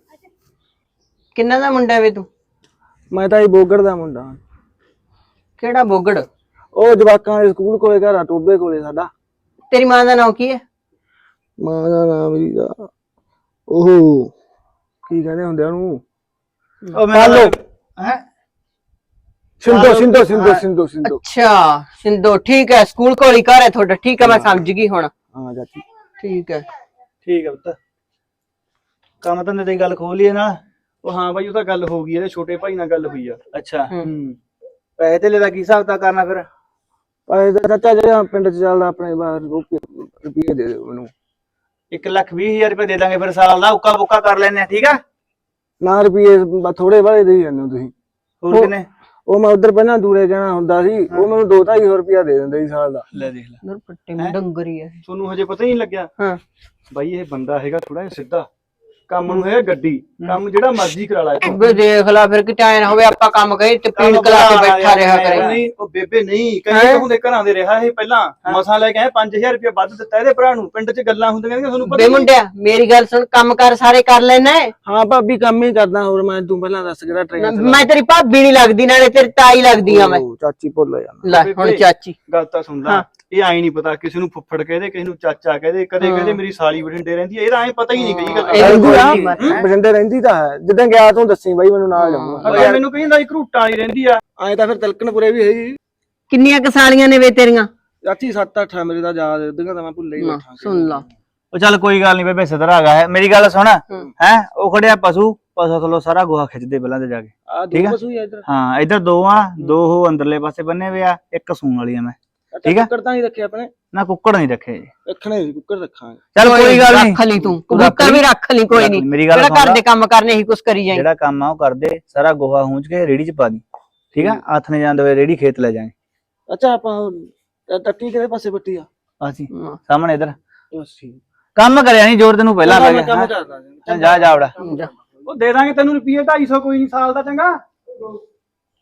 ਕਿੰਨਾ ਦਾ ਮੁੰਡਾ ਵੇ ਤੂੰ? ਮੈਂ ਤਾਂ ਇਹ ਬੋਗੜ ਦਾ ਮੁੰਡਾ। ਕਿਹੜਾ ਬੋਗੜ? ਉਹ ਜਵਾਕਾਂ ਦੇ ਸਕੂਲ ਕੋਲੇ ਘਰ ਆ ਟੋਬੇ ਕੋਲੇ ਸਾਡਾ। ਤੇਰੀ ਮਾਂ ਦਾ ਨਾਮ ਕੀ ਹੈ? ਮਾਂ ਦਾ ਨਾਮ ਮੇਰੀ ਦਾ ਉਹ ਕੀ ਕਹਿੰਦੇ ਹੁੰਦੇ ਆ ਉਹਨੂੰ? ਉਹ ਪਾਲੋ। ਹੈ? ਸਿੰਧੋ ਸਿੰਧੋ ਸਿੰਧੋ ਸਿੰਧੋ ਸਿੰਧੋ। ਅੱਛਾ ਸਿੰਧੋ ਠੀਕ ਹੈ ਸਕੂਲ ਕੋਲ ਹੀ ਘਰ ਹੈ ਤੁਹਾਡਾ। ਠੀਕ ਹੈ ਮੈਂ ਸਮਝ ਗਈ ਹੁਣ। ਹਾਂ ਚਾਚੀ। ਠੀਕ ਹੈ। ਠੀਕ ਆ ਪੁੱਤ। ਕੰਮ ਧੰਦੇ ਦੀ ਗੱਲ ਖੋਲ ਲਈਏ ਨਾ। ਉਹ ਹਾਂ ਬਾਈ ਉਹ ਤਾਂ ਗੱਲ ਹੋ ਗਈ ਇਹਦੇ ਛੋਟੇ ਭਾਈ ਨਾਲ ਗੱਲ ਹੋਈ ਆ। ਅੱਛਾ। ਹੂੰ। ਪੈਸੇ ਤੇ ਦਾ ਕੀ ਹਿਸਾਬ ਤਾਂ ਕਰਨਾ ਫਿਰ। ਪੈਸੇ ਦਾ ਚਾਚਾ ਜਿਹੜਾ ਪਿੰਡ ਚ ਚੱਲਦਾ ਆਪਣੇ ਬਾਹਰ ਰੁਪਏ ਦੇ ਦਿਓ ਮੈਨੂੰ 1 ਲੱਖ 20 ਹਜ਼ਾਰ ਰੁਪਏ ਦੇ ਦਾਂਗੇ ਫਿਰ ਸਾਲ ਦਾ ਉੱਕਾ ਬੁੱਕਾ ਕਰ ਲੈਨੇ ਆ ਠੀਕ ਆ? ਨਾ ਰੁਪਏ ਥੋੜੇ ਵਾਲੇ ਦੇ ਹੀ ਜਾਂਦੇ ਹੋ ਤੁਸੀਂ। ਹੋਰ ਕਿੰਨੇ? ਉਹ ਮੈਂ ਉਧਰ ਪਹਿਲਾਂ ਦੂਰੇ ਜਾਣਾ ਹੁੰਦਾ ਸੀ ਉਹ ਮੈਨੂੰ 2-250 ਰੁਪਇਆ ਦੇ ਦਿੰਦੇ ਸੀ ਸਾਲ ਦਾ। ਲੈ ਦੇਖ ਲੈ। ਦਰ ਪੱਟੇ में ਡੰਗਰੀ ਹੈ ਤੁਹਾਨੂੰ ਹਜੇ ਪਤਾ ਹੀ ਨਹੀਂ ਲੱਗਿਆ। ਹਾਂ। ਬਾਈ ਇਹ ਬੰਦਾ ਹੈਗਾ ਥੋੜਾ ਜਿਹਾ ਸਿੱਧਾ। ਕੰਮ ਨੂੰ ਹੈਗਾ ਗੱਡੀ ਕੰਮ ਜਿਹੜਾ ਮਰਜ਼ੀ ਕਰਾ ਲਾ। ਬੇ ਦੇਖ ਲਾ ਫਿਰ ਕਿਤੇ ਐ ਨਾ ਹੋਵੇ ਆਪਾਂ ਕੰਮ ਕਹੇ ਤੇ ਪੀਣ ਕਲਾ ਕੇ ਬੈਠਾ ਰਿਹਾ ਕਰੇ। ਨਹੀਂ ਉਹ ਬੇਬੇ ਨਹੀਂ ਕਈ ਹੁੰਦੇ ਘਰਾਂ ਦੇ ਰਿਹਾ ਇਹ ਪਹਿਲਾਂ ਮਸਾਂ ਲੈ ਕੇ ਆਏ 5000 ਰੁਪਏ ਵੱਧ ਦਿੱਤਾ ਇਹਦੇ ਭਰਾ ਨੂੰ ਪਿੰਡ 'ਚ ਗੱਲਾਂ ਹੁੰਦੀਆਂ ਨੇ ਤੁਹਾਨੂੰ ਪਤਾ ਬੇ ਹੀ। ਮੁੰਡਿਆ ਮੇਰੀ ਗੱਲ ਸੁਣ ਕੰਮ ਕਰ ਸਾਰੇ ਕਰ ਲੈਣਾ ਹੈ? ਹਾਂ ਭਾਬੀ ਕੰਮ ਹੀ ਕਰਦਾ ਹੋਰ ਮੈਂ ਤੂੰ ਪਹਿਲਾਂ ਦੱਸ ਕਿਹੜਾ ਟ੍ਰੇਨ ਮੈਂ ਤੇਰੀ ਭਾਬੀ ਨਹੀਂ ਲੱਗਦੀ ਨਾਲੇ ਤੇਰੀ ਤਾਈ ਲੱਗਦੀ ਆ ਮੈਂ। ਚਾਚੀ ਭੁੱਲ ਜਾਣਾ ਲੈ ਹੁਣ। ਚਾਚੀ। ਗੱਲ ਤਾਂ ਸੁਣ ਲਾ ਇਹ ਆਈ ਨਹੀਂ ਪਤਾ ਕਿਸੇ ਨੂੰ ਫੁੱਫੜ ਕਹਦੇ ਕਿਸੇ ਨੂੰ ਚਾਚਾ ਕਹਦੇ ਕਦੇ। ਕਹਦੇ ਮੇਰੀ ਸਾਲੀ ਬਠਿੰਡੇ ਰਹਿੰਦੀ ਹੈ ਇਹਦਾ ਐ ਪਤਾ ਹੀ ਨਹੀਂ ਕਈ ਗੱਲ ਰਹਿੰਦੀ ਆ। ਬਠਿੰਡੇ ਰਹਿੰਦੀ ਤਾਂ ਹੈ ਜਿੱਦਾਂ ਗਿਆ ਤੂੰ ਦੱਸੀ ਬਾਈ ਮੈਨੂੰ ਨਾਲ ਜਾਊਂਗਾ। ਮੈਨੂੰ ਕਹਿੰਦਾ ਇੱਕ ਰੂਟਾਂ ਵਾਲੀ ਰਹਿੰਦੀ ਆ। ਐ ਤਾਂ ਫਿਰ ਤਲਕਣਪੁਰੇ ਵੀ ਹੈਗੀ ਕਿੰਨੀਆਂ ਕਸਾਲੀਆਂ ਨੇ ਵੇ ਤੇਰੀਆਂ? ਚਾਚੀ 7-8 ਮੇਰੇ ਤਾਂ ਯਾਦ ਉਹਦੀਆਂ ਤਾਂ ਮੈਂ ਭੁੱਲ ਹੀ ਬੈਠਾ ਸੁਣ ਲਾ। ਉਹ ਚੱਲ ਕੋਈ ਗੱਲ ਨਹੀਂ ਬੇਬੇ ਸਿਧਰਾ ਹੈਗਾ ਹੈ। ਮੇਰੀ ਗੱਲ ਸੁਣ ਹੂੰ। ਉਹ ਖੜਿਆ ਪਸ਼ੂ ਪਸ਼ੂ ਥੱਲੋਂ ਸਾਰਾ ਗੋਹਾ ਖਿੱਚਦੇ ਪਹਿਲਾਂ ਤੇ ਜਾ ਕੇ। ਆ ਠੀਕ ਦੋ ਹੀ ਹਾਂ ਇੱਧਰ ਦੋ ਆ ਦੋ ਉਹ ਅੰਦਰਲੇ ਪਾਸੇ ਬੰਨੇ ਹੋਏ ਆ ਇੱਕ ਸੂਣ ਵਾਲੀ ਆ ਮੈਂ। ਠੀਕ ਆ। ਕੁੱਕੜ ਤਾਂ ਨਹੀਂ ਰੱਖੇ ਆਪਣੇ? ਨਾ ਕੁੱਕੜ ਨਹੀਂ ਰੱਖੇ ਜੀ। ਰੱਖਣੇ ਸੀ ਕੁੱਕੜ ਰੱਖਾਂਗੇ। ਚੱਲ ਕੋਈ ਗੱਲ ਨਹੀਂ। ਰੱਖ ਲਈ ਤੂੰ। ਕਬੂਤਰ ਵੀ। ਰੱਖ ਲਈ ਕੋਈ ਨਹੀਂ। ਮੇਰੀ ਗੱਲ ਜਿਹੜਾ ਘਰ। ਦੇ ਕੰਮ ਕਰਨੇ ਹੀ ਕੁਛ ਕਰੀ ਜਾਈਂ। ਜਿਹੜਾ ਕੰਮ ਆ ਉਹ ਕਰਦੇ ਸਾਰਾ ਗੋਹਾ ਹੂੰਚ ਕੇ ਰੇੜੀ 'ਚ ਪਾ ਦੀ। ਠੀਕ ਆ? ਹੱਥ ਨੇ ਜਾਂਦੇ ਹੋਏ ਰੇੜੀ ਖੇਤ ਲੈ ਜਾਏ ਅੱਛਾ ਆਪਾਂ ਉਹ ਟੱਟੀ ਕਿਹਦੇ ਪਾਸੇ ਪੱਟੀ ਆ? ਹਾਂ, ਸਾਹਮਣੇ ਇੱਧਰ। ਬਸ ਠੀਕ। ਕੰਮ ਕਰਿਆ ਨਹੀਂ ਜ਼ੋਰ ਤੈਨੂੰ ਪਹਿਲਾਂ ਪੈ ਕੰਮ ਗਿਆ ਕਰਦਾ ਜੀ। ਚੱਲ ਜਾ ਜਾ ਵੜਾ। ਜਾ, ਉਹ ਦੇ ਦਾਂਗੇ ਤੈਨੂੰ ਰੁਪਏ 250 ਕੋਈ ਨਹੀਂ ਸਾਲ ਦਾ ਚੰਗਾ।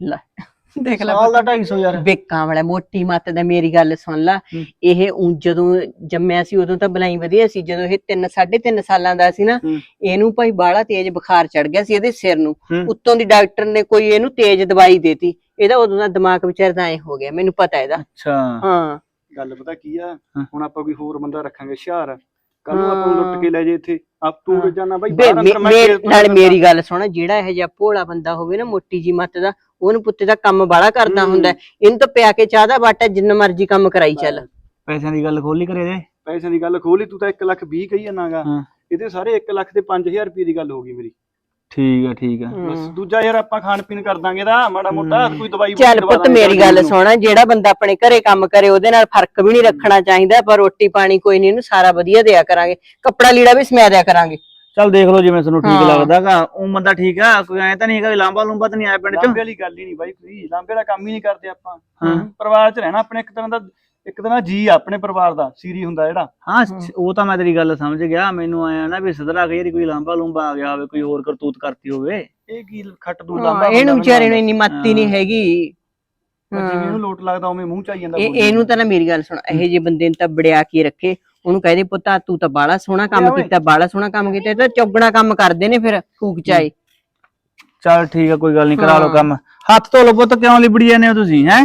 ਲੈ। ਦੇਖ ਲੈ ਸਾਲ ਦਾ 250 ਯਾਰ। ਬੇਕਾਂ ਵਾਲਾ ਮੋਟੀ ਮੱਤ ਦਾ ਮੇਰੀ ਗੱਲ ਸੁਣ ਲਾ। ਇਹ ਊਂ ਜਦੋਂ ਜੰਮਿਆ ਸੀ ਉਦੋਂ ਤਾਂ ਬਲਾਈ ਵਧੀਆ ਸੀ। ਜਦੋਂ ਇਹ 3 3.5 ਸਾਲਾਂ ਦਾ ਸੀ ਨਾ ਹੂੰ। ਇਹਨੂੰ ਭਾਈ ਬਾਹਲਾ ਤੇਜ਼ ਬੁਖਾਰ ਚੜ ਗਿਆ ਸੀ ਇਹਦੇ ਸਿਰ ਨੂੰ। ਹੂੰ। ਉੱਤੋਂ ਦੀ ਡਾਕਟਰ ਨੇ ਕੋਈ ਇਹਨੂੰ ਤੇਜ਼ ਦਵਾਈ ਦੇਤੀ। ਇਹਦਾ ਉਦੋਂ ਦਾ ਦਿਮਾਗ ਵਿਚਾਰ ਦਾ ਐ ਹੋ ਗਿਆ ਮੈਨੂੰ ਪਤਾ ਇਹਦਾ। ਅੱਛਾ। ਹਾਂ। ਗੱਲ ਪਤਾ ਕੀ ਆ? ਹਾਂ। ਹੁਣ ਆਪਾਂ ਕੋਈ ਹੋਰ ਬੰਦਾ ਰੱਖਾਂਗੇ ਹੁਸ਼ਿਆਰ। ਕੱਲ ਨੂੰ ਆਪਾਂ ਨੂੰ ਲੁੱਟ ਕੇ ਲੈ ਜੇ ਇੱਥੇ। ਆਪ ਤੂੰ ਹਾਂ। ਬਾਈ ਬੇ ਮੈਂ ਮੇ- ਨਾਲ ਮੇਰੀ ਗੱਲ ਸੁਣ ਜਿਹੜਾ ਇਹ ਜਿਹਾ ਭੋਲਾ ਬੰਦਾ ਹੋਵੇ ਨਾ ਮੋਟੀ ਜੀ ਮੱਤ ਦਾ ਉਹਨੂੰ ਪੁੱਤੇ ਦਾ ਕੰਮ ਬਾਹਲਾ ਕਰਦਾ। ਹੁੰਦਾ। ਹੈ। ਇਹਨੂੰ ਤਾਂ ਪਿਆ ਕੇ ਚਾਹ ਦਾ ਬਾਟਾ ਜਿੰਨਾ ਮਰਜ਼ੀ ਕੰਮ ਕਰਾਈ ਚੱਲ। ਪੈਸਿਆਂ ਦੀ ਗੱਲ ਖੋਲੀ ਕਰੇ ਦੇ। ਪੈਸਿਆਂ ਦੀ ਗੱਲ ਖੋਲੀ ਤੂੰ ਤਾਂ 1 ਲੱਖ 20 ਕਹੀ ਜਾਣਾਗਾ ਹਾਂ। ਇਹਦੇ ਸਾਰੇ 1 ਲੱਖ ਤੇ 5000 ਰੁਪਏ ਦੀ ਗੱਲ ਹੋ ਗਈ ਮੇਰੀ। ਠੀਕ ਆ ਠੀਕ ਆ। ਬਸ ਦੂਜਾ ਯਾਰ ਆਪਾਂ ਖਾਣ ਪੀਣ ਕਰ ਦਾਂਗੇ ਦਾ ਮਾੜਾ ਮੋਟਾ ਕੋਈ ਦਵਾਈ ਚੱਲ ਦਵਾ ਪੁੱਤ ਦਾਂਗੇ ਮੇਰੀ ਗੱਲ ਸੁਣ ਜਿਹੜਾ ਬੰਦਾ ਆਪਣੇ ਘਰੇ ਕੰਮ ਕਰੇ ਉਹਦੇ ਨਾਲ ਫ਼ਰਕ ਵੀ ਨਹੀਂ ਰੱਖਣਾ ਚਾਹੀਦਾ ਪਰ ਰੋਟੀ ਪਾਣੀ ਕੋਈ ਨਹੀਂ ਇਹਨੂੰ ਸਾਰਾ ਵਧੀਆ ਦਿਆ ਕਰਾਂਗੇ। ਕੱਪੜਾ ਲੀੜਾ ਵੀ ਸਮਿਆ ਦਿਆ ਕਰਾਂਗੇ। ਚੱਲ ਦੇਖ ਲਓ ਜਿਵੇਂ ਤੁਹਾਨੂੰ ਠੀਕ ਹਾਂ। ਲੱਗਦਾਗਾ ਉਹ ਬੰਦਾ ਠੀਕ ਆ ਕੋਈ ਐ ਤਾਂ ਨਹੀਂ ਹੈਗਾ ਵੀ ਲਾਂਬਾ ਲੂੰਬਾ ਤਾਂ ਨਹੀਂ ਆਇਆ ਪਿੰਡ ਚ। ਲਾਂਬੇ ਵਾਲੀ ਗੱਲ ਹੀ ਨਹੀਂ ਬਾਈ ਕੋਈ। ਲਾਂਬੇ ਦਾ ਕੰਮ ਹੀ ਨਹੀਂ ਕਰਦੇ ਆਪਾਂ। ਹਾਂ। ਪਰਿਵਾਰ 'ਚ ਰਹਿਣਾ ਆਪਣੇ ਇੱਕ ਤਰ੍ਹਾਂ ਦਾ ਇੱਕ ਤਰ੍ਹਾਂ ਦਾ ਜੀ ਆ ਆਪਣੇ ਪਰਿਵਾਰ ਦਾ ਸੀਰੀ ਹੁੰਦਾ ਜਿਹੜਾ। ਹਾਂ ਉਹ ਤਾਂ ਮੈਂ ਤੇਰੀ ਗੱਲ ਸਮਝ ਗਿਆ। ਮੈਨੂੰ ਆਇਆ ਨਾ ਵੀ ਸਿਧਰਾ ਕਈ ਵਾਰੀ ਕੋਈ ਲਾਂਬਾ ਲੂੰਬਾ ਆ ਗਿਆ ਹੋਵੇ ਕੋਈ ਹੋਰ ਕਰਤੂਤ ਕਰਤੀ ਹੋਵੇ। ਇਹ ਕੀ ਖੱਟ ਦੂ ਹਾਂ, ਲਾਂਬਾ ਇਹਨੂੰ ਬੰਦਾ ਵਿਚਾਰੇ ਨੂੰ ਇੰਨੀ ਮੱਤੀ ਨਹੀਂ ਹਾਂ। ਹੈਗੀ। ਜਿਵੇਂ ਹਾਂ। ਇਹਨੂੰ ਲੋਟ ਲੱਗਦਾ ਉਵੇਂ ਮੂੰਹ ਚ ਆਈ ਜਾਂਦਾ ਇਹ ਬੋਲੀ। ਇਹਨੂੰ ਤਾਂ ਨਾ ਮੇਰੀ ਗੱਲ ਸੁਣ। ਇਹੋ ਜਿਹੇ ਬੰਦੇ ਨੂੰ ਤਾਂ ਬੜਿਆ ਕੇ ਰੱਖੇ। ਉਹਨੂੰ ਕਹਦੇ ਪੁੱਤਾ ਤੂੰ ਤਾਂ ਬਾਲਾ ਸੋਹਣਾ ਕੰਮ। ਕੀਤਾ ਬਾਲਾ ਸੋਹਣਾ ਕੰਮ ਕੀਤਾ ਇਹ ਤਾਂ ਚੌਗਣਾ ਕੰਮ ਕਰਦੇ ਨੇ ਫਿਰ ਫੂਕ ਚਾਏ ਚੱਲ ਠੀਕ ਆ ਕੋਈ ਗੱਲ ਨਹੀਂ ਕਰਾ ਲਓ। ਕੰਮ। ਹੱਥ ਧੋ ਲਓ ਪੁੱਤ ਕਿਉਂ ਲਿਬੜੀ ਜਾਂਦੇ ਹੋ ਤੁਸੀਂ ਹੈ?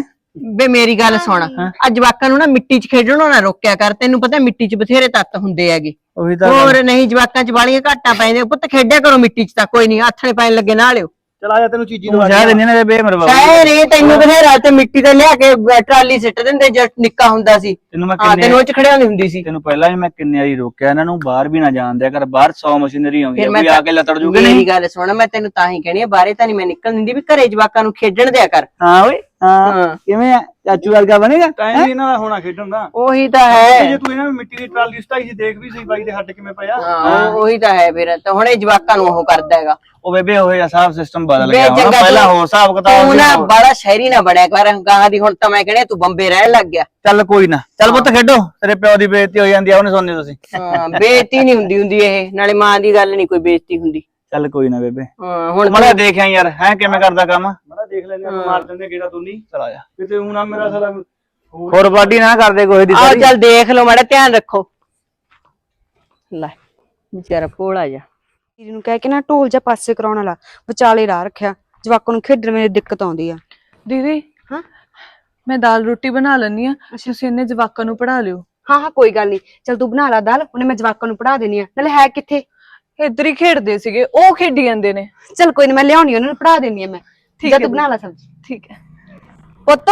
ਬੇ ਮੇਰੀ ਗੱਲ ਸੁਣ ਅੱਜ ਜਵਾਕਾਂ ਨੂੰ ਨਾ ਮਿੱਟੀ 'ਚ ਖੇਡਣੋਂ ਨਾ ਰੋਕਿਆ ਕਰ ਤੈਨੂੰ ਪਤਾ ਮਿੱਟੀ 'ਚ ਬਥੇਰੇ ਤੱਤ ਹੁੰਦੇ ਹੈਗੇ। ਹੋਰ ਨਹੀਂ ਜਵਾਕਾਂ 'ਚ ਵਾਲੀਆਂ ਘਾਟਾਂ ਪੈਂਦੇ ਪੁੱਤ ਖੇਡਿਆ ਕਰੋ ਮਿੱਟੀ 'ਚ ਤਾਂ ਕੋਈ ਨਹੀਂ ਹੱਥਣੇ ਪੈਣ ਲੱਗੇ ਨਾ ਲਿਓ। ਚਲ ਆ ਜਾ ਤੈਨੂੰ ਚੀਜ਼ੀ ਤੂੰ ਸ਼ਾਇਦ ਨਹੀਂ ਨਾ ਬੇ ਮਰਵਾ ਸ਼ਾਇਰ ਇਹ ਤੈਨੂੰ ਬਥੇਰਾ ਤੇ ਮਿੱਟੀ ਤੇ ਲਿਆ ਕੇ ਬ- ਟਰਾਲੀ ਸਿੱਟ ਦਿੰਦੇ ਜਦ ਨਿੱਕਾ ਹੁੰਦਾ ਸੀ। ਤੈਨੂੰ ਮੈਂ ਹਾਂ ਕਿੰਨੇ ਤੈਨੂੰ ਉਹ 'ਚ ਖੜਿਆ ਨਹੀਂ ਹੁੰਦੀ ਸੀ। ਤੈਨੂੰ ਪਹਿਲਾਂ ਵੀ ਮੈਂ ਕਿੰਨੇ ਵਾਰੀ ਰੋਕਿਆ ਇਹਨਾਂ ਨੂੰ ਬਾਹਰ ਵੀ ਨਾ ਜਾਣ ਦਿਆ ਕਰ ਬਾਹਰ 100 ਮਸ਼ੀਨਰੀ ਆਉਂਦੀ ਮੈਂ ਕੋਈ ਆ ਕੇ ਲਤੜ ਜੂਗੇ। ਮੇਰੀ ਨਹੀਂ ਗੱਲ ਸੁਣ ਮੈਂ ਤੈਨੂੰ ਤਾਂ ਹੀ ਕਹਿਣੀ ਆ ਬਾਹਰੇ ਤਾਂ ਨਹੀਂ ਮੈਂ ਨਿਕਲ ਦਿੰਦੀ ਵੀ ਘਰੇ ਜਵਾਕਾਂ ਨੂੰ ਖੇਡਣ ਦਿਆ ਕਰ। ਹਾਂ ਓਏ ਹਾਂ ਹਾਂ। ਕਿਵੇਂ ਆ? ਚਾਚੂ ਵਰਗਾ ਬਣੇਗਾ? ਟਾਈਮ ਵੀ ਇਹਨਾਂ ਦਾ ਹੋਣਾ ਖੇਡਣ ਦਾ। ਉਹੀ ਤਾਂ ਜੇ ਹੈ ਤੂੰ ਇਹਨਾਂ ਨੂੰ ਮਿੱਟੀ ਦੀ ਟਰਾਲੀ ਸਟਾਈ ਸੀ ਦੇਖ ਵੀ ਸਹੀ ਬਾਈ ਦੇ ਹੱਡ ਕਿਵੇਂ ਪਿਆ ਹਾਂ। ਉਹੀ ਤਾਂ ਹੈ ਫਿਰ ਤਾਂ ਹੁਣ ਇਹ ਜਵਾਕਾਂ ਨੂੰ ਉਹ ਕਰਦਾ ਹੈਗਾ। ਉਹ ਬੇਬੇ ਉਹ ਜਿਹਾ ਸਾਫ਼ ਸਿਸਟਮ ਬਦਲ ਗਿਆ। ਹੁਣ ਚੰਗਾ ਪਹਿਲਾਂ ਤੂੰ- ਹੋਰ ਹਿਸਾਬ ਕਿਤਾਬ ਤੂੰ ਸੀ, ਨਾ। ਬੜਾ ਸ਼ਹਿਰੀ ਨਾ ਬਣਿਆ ਕਰ। ਗਾਂ ਦੀ ਹੁਣ ਤਾਂ ਮੈਂ ਕਹਿੰਦਾ ਤੂੰ ਬੰਬੇ ਰਹਿਣ ਲੱਗ ਗਿਆ। ਚੱਲ ਕੋਈ ਨਾ। ਚੱਲ ਪੁੱਤ ਖੇਡੋ। ਤੇਰੇ ਪਿਓ ਦੀ ਬੇਇੱਜ਼ਤੀ ਹੋ ਜਾਂਦੀ ਆ ਉਹਨੇ ਸੁਣਨੀ ਤੁਸੀਂ। ਹਾਂ ਬੇਇੱਜ਼ਤੀ ਨਹੀਂ ਹੁੰਦੀ ਹੁੰਦੀ ਇਹ। ਨਾਲੇ ਮਾਂ ਦੀ ਗੱਲ ਨਹੀਂ ਕੋਈ ਬੇਇੱਜ਼ਤੀ ਹੁੰਦੀ। ਚੱਲ ਕੋਈ ਨਾ ਬੇਬੇ। ਹਾਂ ਹੁਣ ਮੜਾ ਦੇਖਿਆ ਯਾਰ ਹੈ ਕਿਵੇਂ ਕਰਦਾ ਕੰਮ? ਮੈਂ ਦੇਖ ਲੈਂਦੇ ਆਪਾਂ ਮਾਰ ਦਿੰਦੇ ਗੇੜਾ ਤੂੰ ਨਹੀਂ ਚਲਾ ਜਾ। ਕਿਤੇ ਹੁਣ ਆ ਮੇਰਾ ਸਾਰਾ ਹੋਰ ਬਾਡੀ ਨਾ ਕਰਦੇ ਕੋਈ ਦੀ ਆਹ ਸਾਰੀ। ਚੱਲ ਦੇਖ ਲਓ ਮਾੜਾ ਧਿਆਨ ਰੱਖੋ। ਲੈ ਵਿਚਾਰਾ ਭੋਲਾ ਜਾ ਵੀਰ ਨੂੰ ਕਹਿ ਕੇ ਨਾ ਢੋਲ ਜਾਂ ਪਾਸੇ ਕਰਾਉਣ ਵਾਲਾ ਵਿਚਾਲੇ ਰਾਹ ਰੱਖਿਆ। ਜਵਾਕਾਂ ਨੂੰ ਖੇਡਣ ਵੇਲੇ ਦਿੱਕਤ ਆਉਂਦੀ ਆ। ਦੀਦੀ ਹਾਂ? ਮੈਂ ਦਾਲ ਰੋਟੀ ਬਣਾ ਲੈਣੀ ਆ ਤੁਸੀਂ ਇਹਨੇ ਜਵਾਕਾਂ ਨੂੰ ਪੜਾ ਲਿਓ। ਹਾਂ ਹਾਂ ਕੋਈ ਗੱਲ ਨਹੀਂ। ਚਲ ਤੂੰ ਬਣਾ ਲਾ ਦਾਲ ਉਹਨੇ ਮੈਂ ਜਵਾਕਾਂ ਨੂੰ ਪੜਾ ਦੇਣੀ ਆ। ਨਾਲੇ ਹੈ ਕਿੱਥੇ? ਇੱਧਰ ਹੀ ਖੇਡਦੇ ਸੀਗੇ ਉਹ ਖੇਡੀ ਜਾਂਦੇ ਨੇ। ਚਲ ਕੋਈ ਨਾ ਮੈਂ ਲਿਆਉਣੀ ਉਹਨਾਂ ਨੂੰ ਪੜਾ ਦੇਣੀ ਆ ਮੈਂ। ਠੀਕ ਜਾਂ ਹੈ ਤੂੰ ਬਣਾ ਲਾ ਸਬਜ਼ੀ। ਠੀਕ ਹੈ। ਪੁੱਤ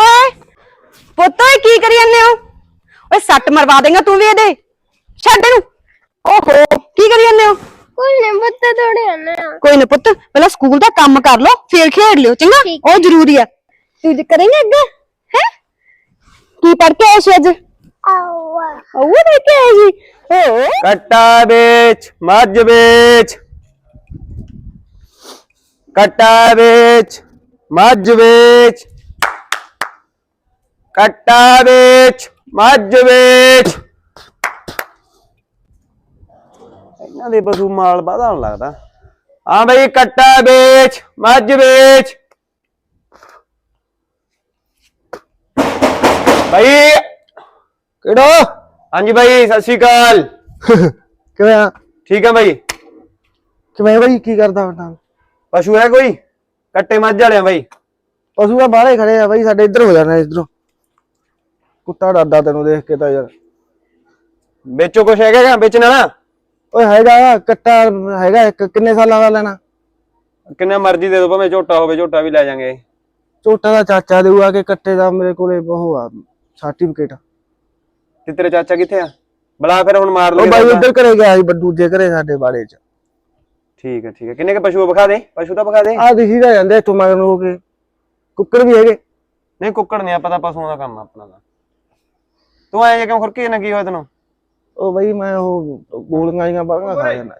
ਪੁੱਤ ਕੀ ਕਰੀ ਜਾਂਦੇ ਹੋ? ਓਏ ਸੱਟ ਮਰਵਾ ਦੇਗਾ ਤੂੰ ਵੀ ਇਹਦੇ। ਛੱਡ ਇਹਨੂੰ। ਓਹੋ ਕੀ ਕਰੀ ਜਾਂਦੇ ਹੋ? ਕੋਈ ਨਹੀਂ ਬੱਤੇ ਥੋੜੇ ਆਨੇ ਆ। ਕੋਈ ਨਾ ਪੁੱਤ ਪਹਿਲਾਂ ਸਕੂਲ ਦਾ ਕੰਮ ਕਰ ਲਓ ਫੇਰ ਖੇਡ ਲਿਓ ਚੰਗਾ? ਉਹ ਜ਼ਰੂਰੀ ਆ ਤੂੰ ਜੇ ਕਰੇਂਗਾ ਅੱਗੇ? ਹੈ? ਕੀ ਪੜ ਕੇ ਆਏ ਸੀ ਅੱਜ? ਉਹ ਦੇ ਕੇ ਜੀ ਕੱਟਾ ਵੇਚ, ਮੱਝ ਵੇਚ। ਕੱਟਾ ਵੇਚ, ਮੱਝ ਵੇਚ। ਕੱਟਾ ਵੇਚ, ਮੱਝ ਵੇਚ। ਇਹਨਾਂ ਦੇ ਪਸ਼ੂ ਮਾਲ ਵਧਾਉਣ ਲੱਗਦਾ। ਹਾਂ ਬਈ, ਕੱਟਾ ਵੇਚ, ਮੱਝ ਵੇਚ। ਬਈ ਕਿਹੜੋ ਹਾਂਜੀ ਬਾਈ ਸਤਿ ਸ਼੍ਰੀ ਅਕਾਲ। *laughs* ਕਿਵੇਂ ਆ? ਠੀਕ ਹੈ ਬਾਈ। ਕਿਵੇਂ ਬਾਈ? ਕੀ ਕਰਦਾ ਹੁੰਦਾ ਪਸ਼ੂ ਹੈ ਕੋਈ? ਕੱਟੇ ਮੱਝ ਵਾਲਿਆਂ ਬਾਈ। ਪਸ਼ੂ ਆ ਬਾਹਰੇ ਖੜੇ ਆ ਬਾਈ ਸਾਡੇ ਇੱਧਰ ਹੋ ਜਾਣਾ ਇਧਰੋਂ। ਕੁੱਤਾ ਡਰਦਾ ਤੈਨੂੰ ਦੇਖ ਕੇ ਤਾਂ ਯਾਰ। ਵੇਚੋ ਕੁਛ ਹੈਗਾ ਜਾਂ ਵੇਚਣਾ ਨਾ ਓਏ ਹੈਗਾ ਕੱਟਾ ਹੈਗਾ ਇੱਕ ਕਿੰਨੇ ਸਾਲਾਂ ਦਾ ਲੈਣਾ? ਕਿੰਨਾ ਮਰਜ਼ੀ ਦੇ ਦੋ ਭਾਵੇਂ ਝੋਟਾ ਹੋਵੇ ਝੋਟਾ ਵੀ ਲੈ ਜਾਾਂਗੇ। ਝੋਟਾ ਦਾ ਚਾਚਾ ਦੇਊਗਾ ਕਿ ਕੱਟੇ ਦਾ ਮੇਰੇ ਕੋਲੇ ਉਹ ਆ ਸਰਟੀਫਿਕੇਟ ਤੇ ਤੇਰੇ ਚਾਚਾ ਕਿੱਥੇ ਆ? ਬਲਾ ਫਿਰ ਹੁਣ ਮਾਰ ਉਹ ਲੈ ਬਾਈ ਇੱਧਰ ਘਰੇ ਗਿਆ ਸੀ ਬ- ਦੂਜੇ ਘਰੇ ਸਾਡੇ ਬਾੜੇ ਚ। ਠੀਕ ਹੈ ਠੀਕ ਹੈ ਕਿੰਨੇ ਕੇ ਪਸ਼ੂ? ਵਿਖਾ ਦੇ? ਪਸ਼ੂ ਤਾਂ ਵਿਖਾ ਦੇ। ਆ ਦਿਖੀ ਤਾਂ ਜਾਂਦੇ ਇੱਥੋਂ ਮਗਰ ਨੂੰ ਹੋ ਕੇ। ਕੁੱਕਰ ਵੀ ਹੈਗੇ। ਨਹੀਂ ਕੁੱਕੜ ਨਹੀਂ ਆਪਾਂ ਤਾਂ ਪਸ਼ੂਆਂ ਦਾ ਕੰਮ ਆ ਆਪਣਾ ਦਾ ਤੂੰ ਐਂ ਕਿਉਂ ਖੁਰਕੀ ਨਾ ਕੀ ਹੋਇਆ ਤੈਨੂੰ? ਉਹ ਬਾਈ ਮੈਂ ਉਹ ਗੋਲੀਆਂ ਜੀਆਂ ਬਾਗਣਾ ਖਾ ਜਾਂਦਾ।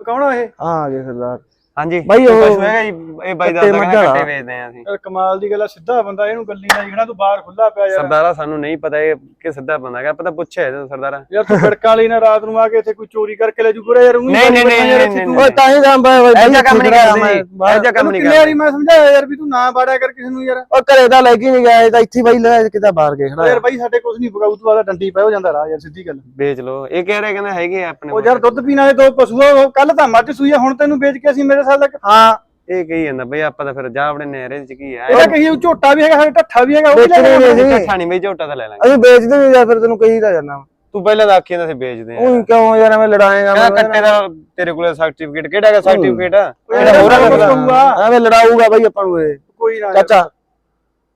ਕੌਣ ਆ ਇਹ? ਆ ਆ ਗਏ ਸਰਦਾਰ। ਹਾਂਜੀ ਬਾਈ ਉਹ ਪਸ਼ੂ ਹੈਗਾ ਜੀ? ਇਹ ਬਾਈ ਦਾ ਕੱਟੇ। ਵੇਚਦੇ ਆ ਅਸੀਂ। ਯਾਰ ਕਮਾਲ ਦੀ ਗੱਲ ਆ ਸਿੱਧਾ ਬੰਦਾ ਇਹਨੂੰ ਗੱਲੀ ਨਾਲ ਜਿਹੜਾ ਤੂੰ ਬਾਹਰ ਖੁੱਲਾ ਪਿਆ ਯਾਰ। ਸਰਦਾਰਾ ਸਾਨੂੰ ਨਹੀਂ ਪਤਾ ਇਹ ਕਿ ਸਿੱਧਾ ਬੰਦਾ ਹੈਗਾ ਪਤਾ ਪੁੱਛਿਆ ਇਹਨੂੰ ਸਰਦਾਰਾ। ਯਾਰ ਤੂੰ ਫੜਕਾਂ ਲਈ ਨਾ ਰਾਤ ਨੂੰ ਆ ਕੇ ਇੱਥੇ ਕੋਈ ਚੋਰੀ ਕਰਕੇ ਲੈ ਜੂ ਪੂਰਾ ਯਾਰ ਊਂ ਹੀ ਨਹੀਂ, ਨਹੀਂ, ਨਹੀਂ। ਓਏ ਤਾਂ ਹੀ ਤਾਂ ਬਾਈ ਬਾਈ ਜਿਹਾ ਕੰਮ ਨਹੀਂ ਕਰਦੇ ਮੈਂ ਇਹ ਬਾਹਰ। ਜਿਹਾ ਕੰਮ ਨਹੀਂ ਕਿੰਨੇ ਵਾਰੀ ਕਰਦੇ। ਮੈਂ ਸਮਝਾਇਆ ਯਾਰ ਵੀ ਤੂੰ ਨਾ ਬਾੜਿਆ ਕਰ ਕਿਸੇ ਨੂੰ ਯਾਰ। ਉਹ ਘਰੇ ਤਾਂ ਲੈ ਕੇ ਨਹੀਂ ਗਿਆ ਇਹ ਤਾਂ ਇੱਥੇ ਬਾਈ ਲੈ ਕਿਤਾ ਬਾਹਰ ਗਏ ਖੜਾ ਯਾਰ ਬਾਈ ਸਾਡੇ ਕੁਝ ਨਹੀਂ ਪਕਾਉ ਤੂੰ ਆਦਾ ਡੰਡੀ ਪੈ ਹੋ ਜਾਂਦਾ ਰਾਹ ਯਾਰ ਸਿੱਧੀ ਗੱਲ। ਵੇਚ ਲੋ ਇਹ ਕਹਿ ਰਿਹਾ ਕਹਿੰਦਾ ਹੈਗੇ ਆਪਣੇ ਉਹ ਯਾਰ ਦੁੱਧ ਪੀਣ ਵਾਲੇ ਦੋ ਪਸ਼ੂ ਆ ਕੱਲ ਤਾਂ ਮੱਝ ਸੂਈ ਆ ਹੁਣ ਤੈਨੂੰ ਵੇਚ ਕੇ ਅਸੀਂ ਮੇਰੇ ਸਾਲ ਤੱਕ ਹਾਂ ਇਹ ਕਹੀ ਜਾਂਦਾ ਬਈ ਆਪਾਂ ਤਾਂ ਫਿਰ ਜਾ ਆਪਣੇ ਨਹਿਰੇ ਚ ਕੀ ਆ? ਇਹਦਾ ਕਹੀ ਝੋਟਾ ਵੀ ਹੈਗਾ ਸਾਡੇ ਢੱਠਾ ਵੀ ਹੈਗਾ ਉਹ ਵੀ ਲੈ ਵੇਚਣੇ ਜਾਵਾਂਗੇ। ਨਹੀਂ ਸੀ ਇਕੱਠਾ ਨਹੀਂ ਬਈ ਝੋਟਾ ਤਾਂ ਲੈ ਲਾਂਗੇ। ਅਸੀਂ ਵੇਚਦੇ ਨਹੀਂ ਜਾਂ ਫਿਰ ਤੈਨੂੰ ਕਹੀ ਤਾਂ ਜਾਣਾ ਤੂੰ ਪਹਿਲਾਂ ਤਾਂ ਆਖੀ ਜਾਂਦਾ ਸੀ ਵੇਚਦੇ ਆ? ਉਹ ਕਿਉਂ ਯਾਰ ਐਵੇਂ ਲੜਾਏਗਾ ਕਹਿੰਦਾ ਕੱਟੇ ਦਾ ਤੇਰੇ ਕੋਲੇ ਸਰਟੀਫਿਕੇਟ ਕਿਹੜਾ ਹੈਗਾ ਸਰਟੀਫਿਕੇਟ ਇਹਦਾ ਹੋਰਾਂ ਕੁਛ ਕਹੂਗਾ ਐਵੇਂ ਲੜਾਊਗਾ ਬਾਈ ਆਪਾਂ ਨੂੰ ਇਹ। ਕੋਈ ਨਾ ਯਾਰ। ਚਾਚਾ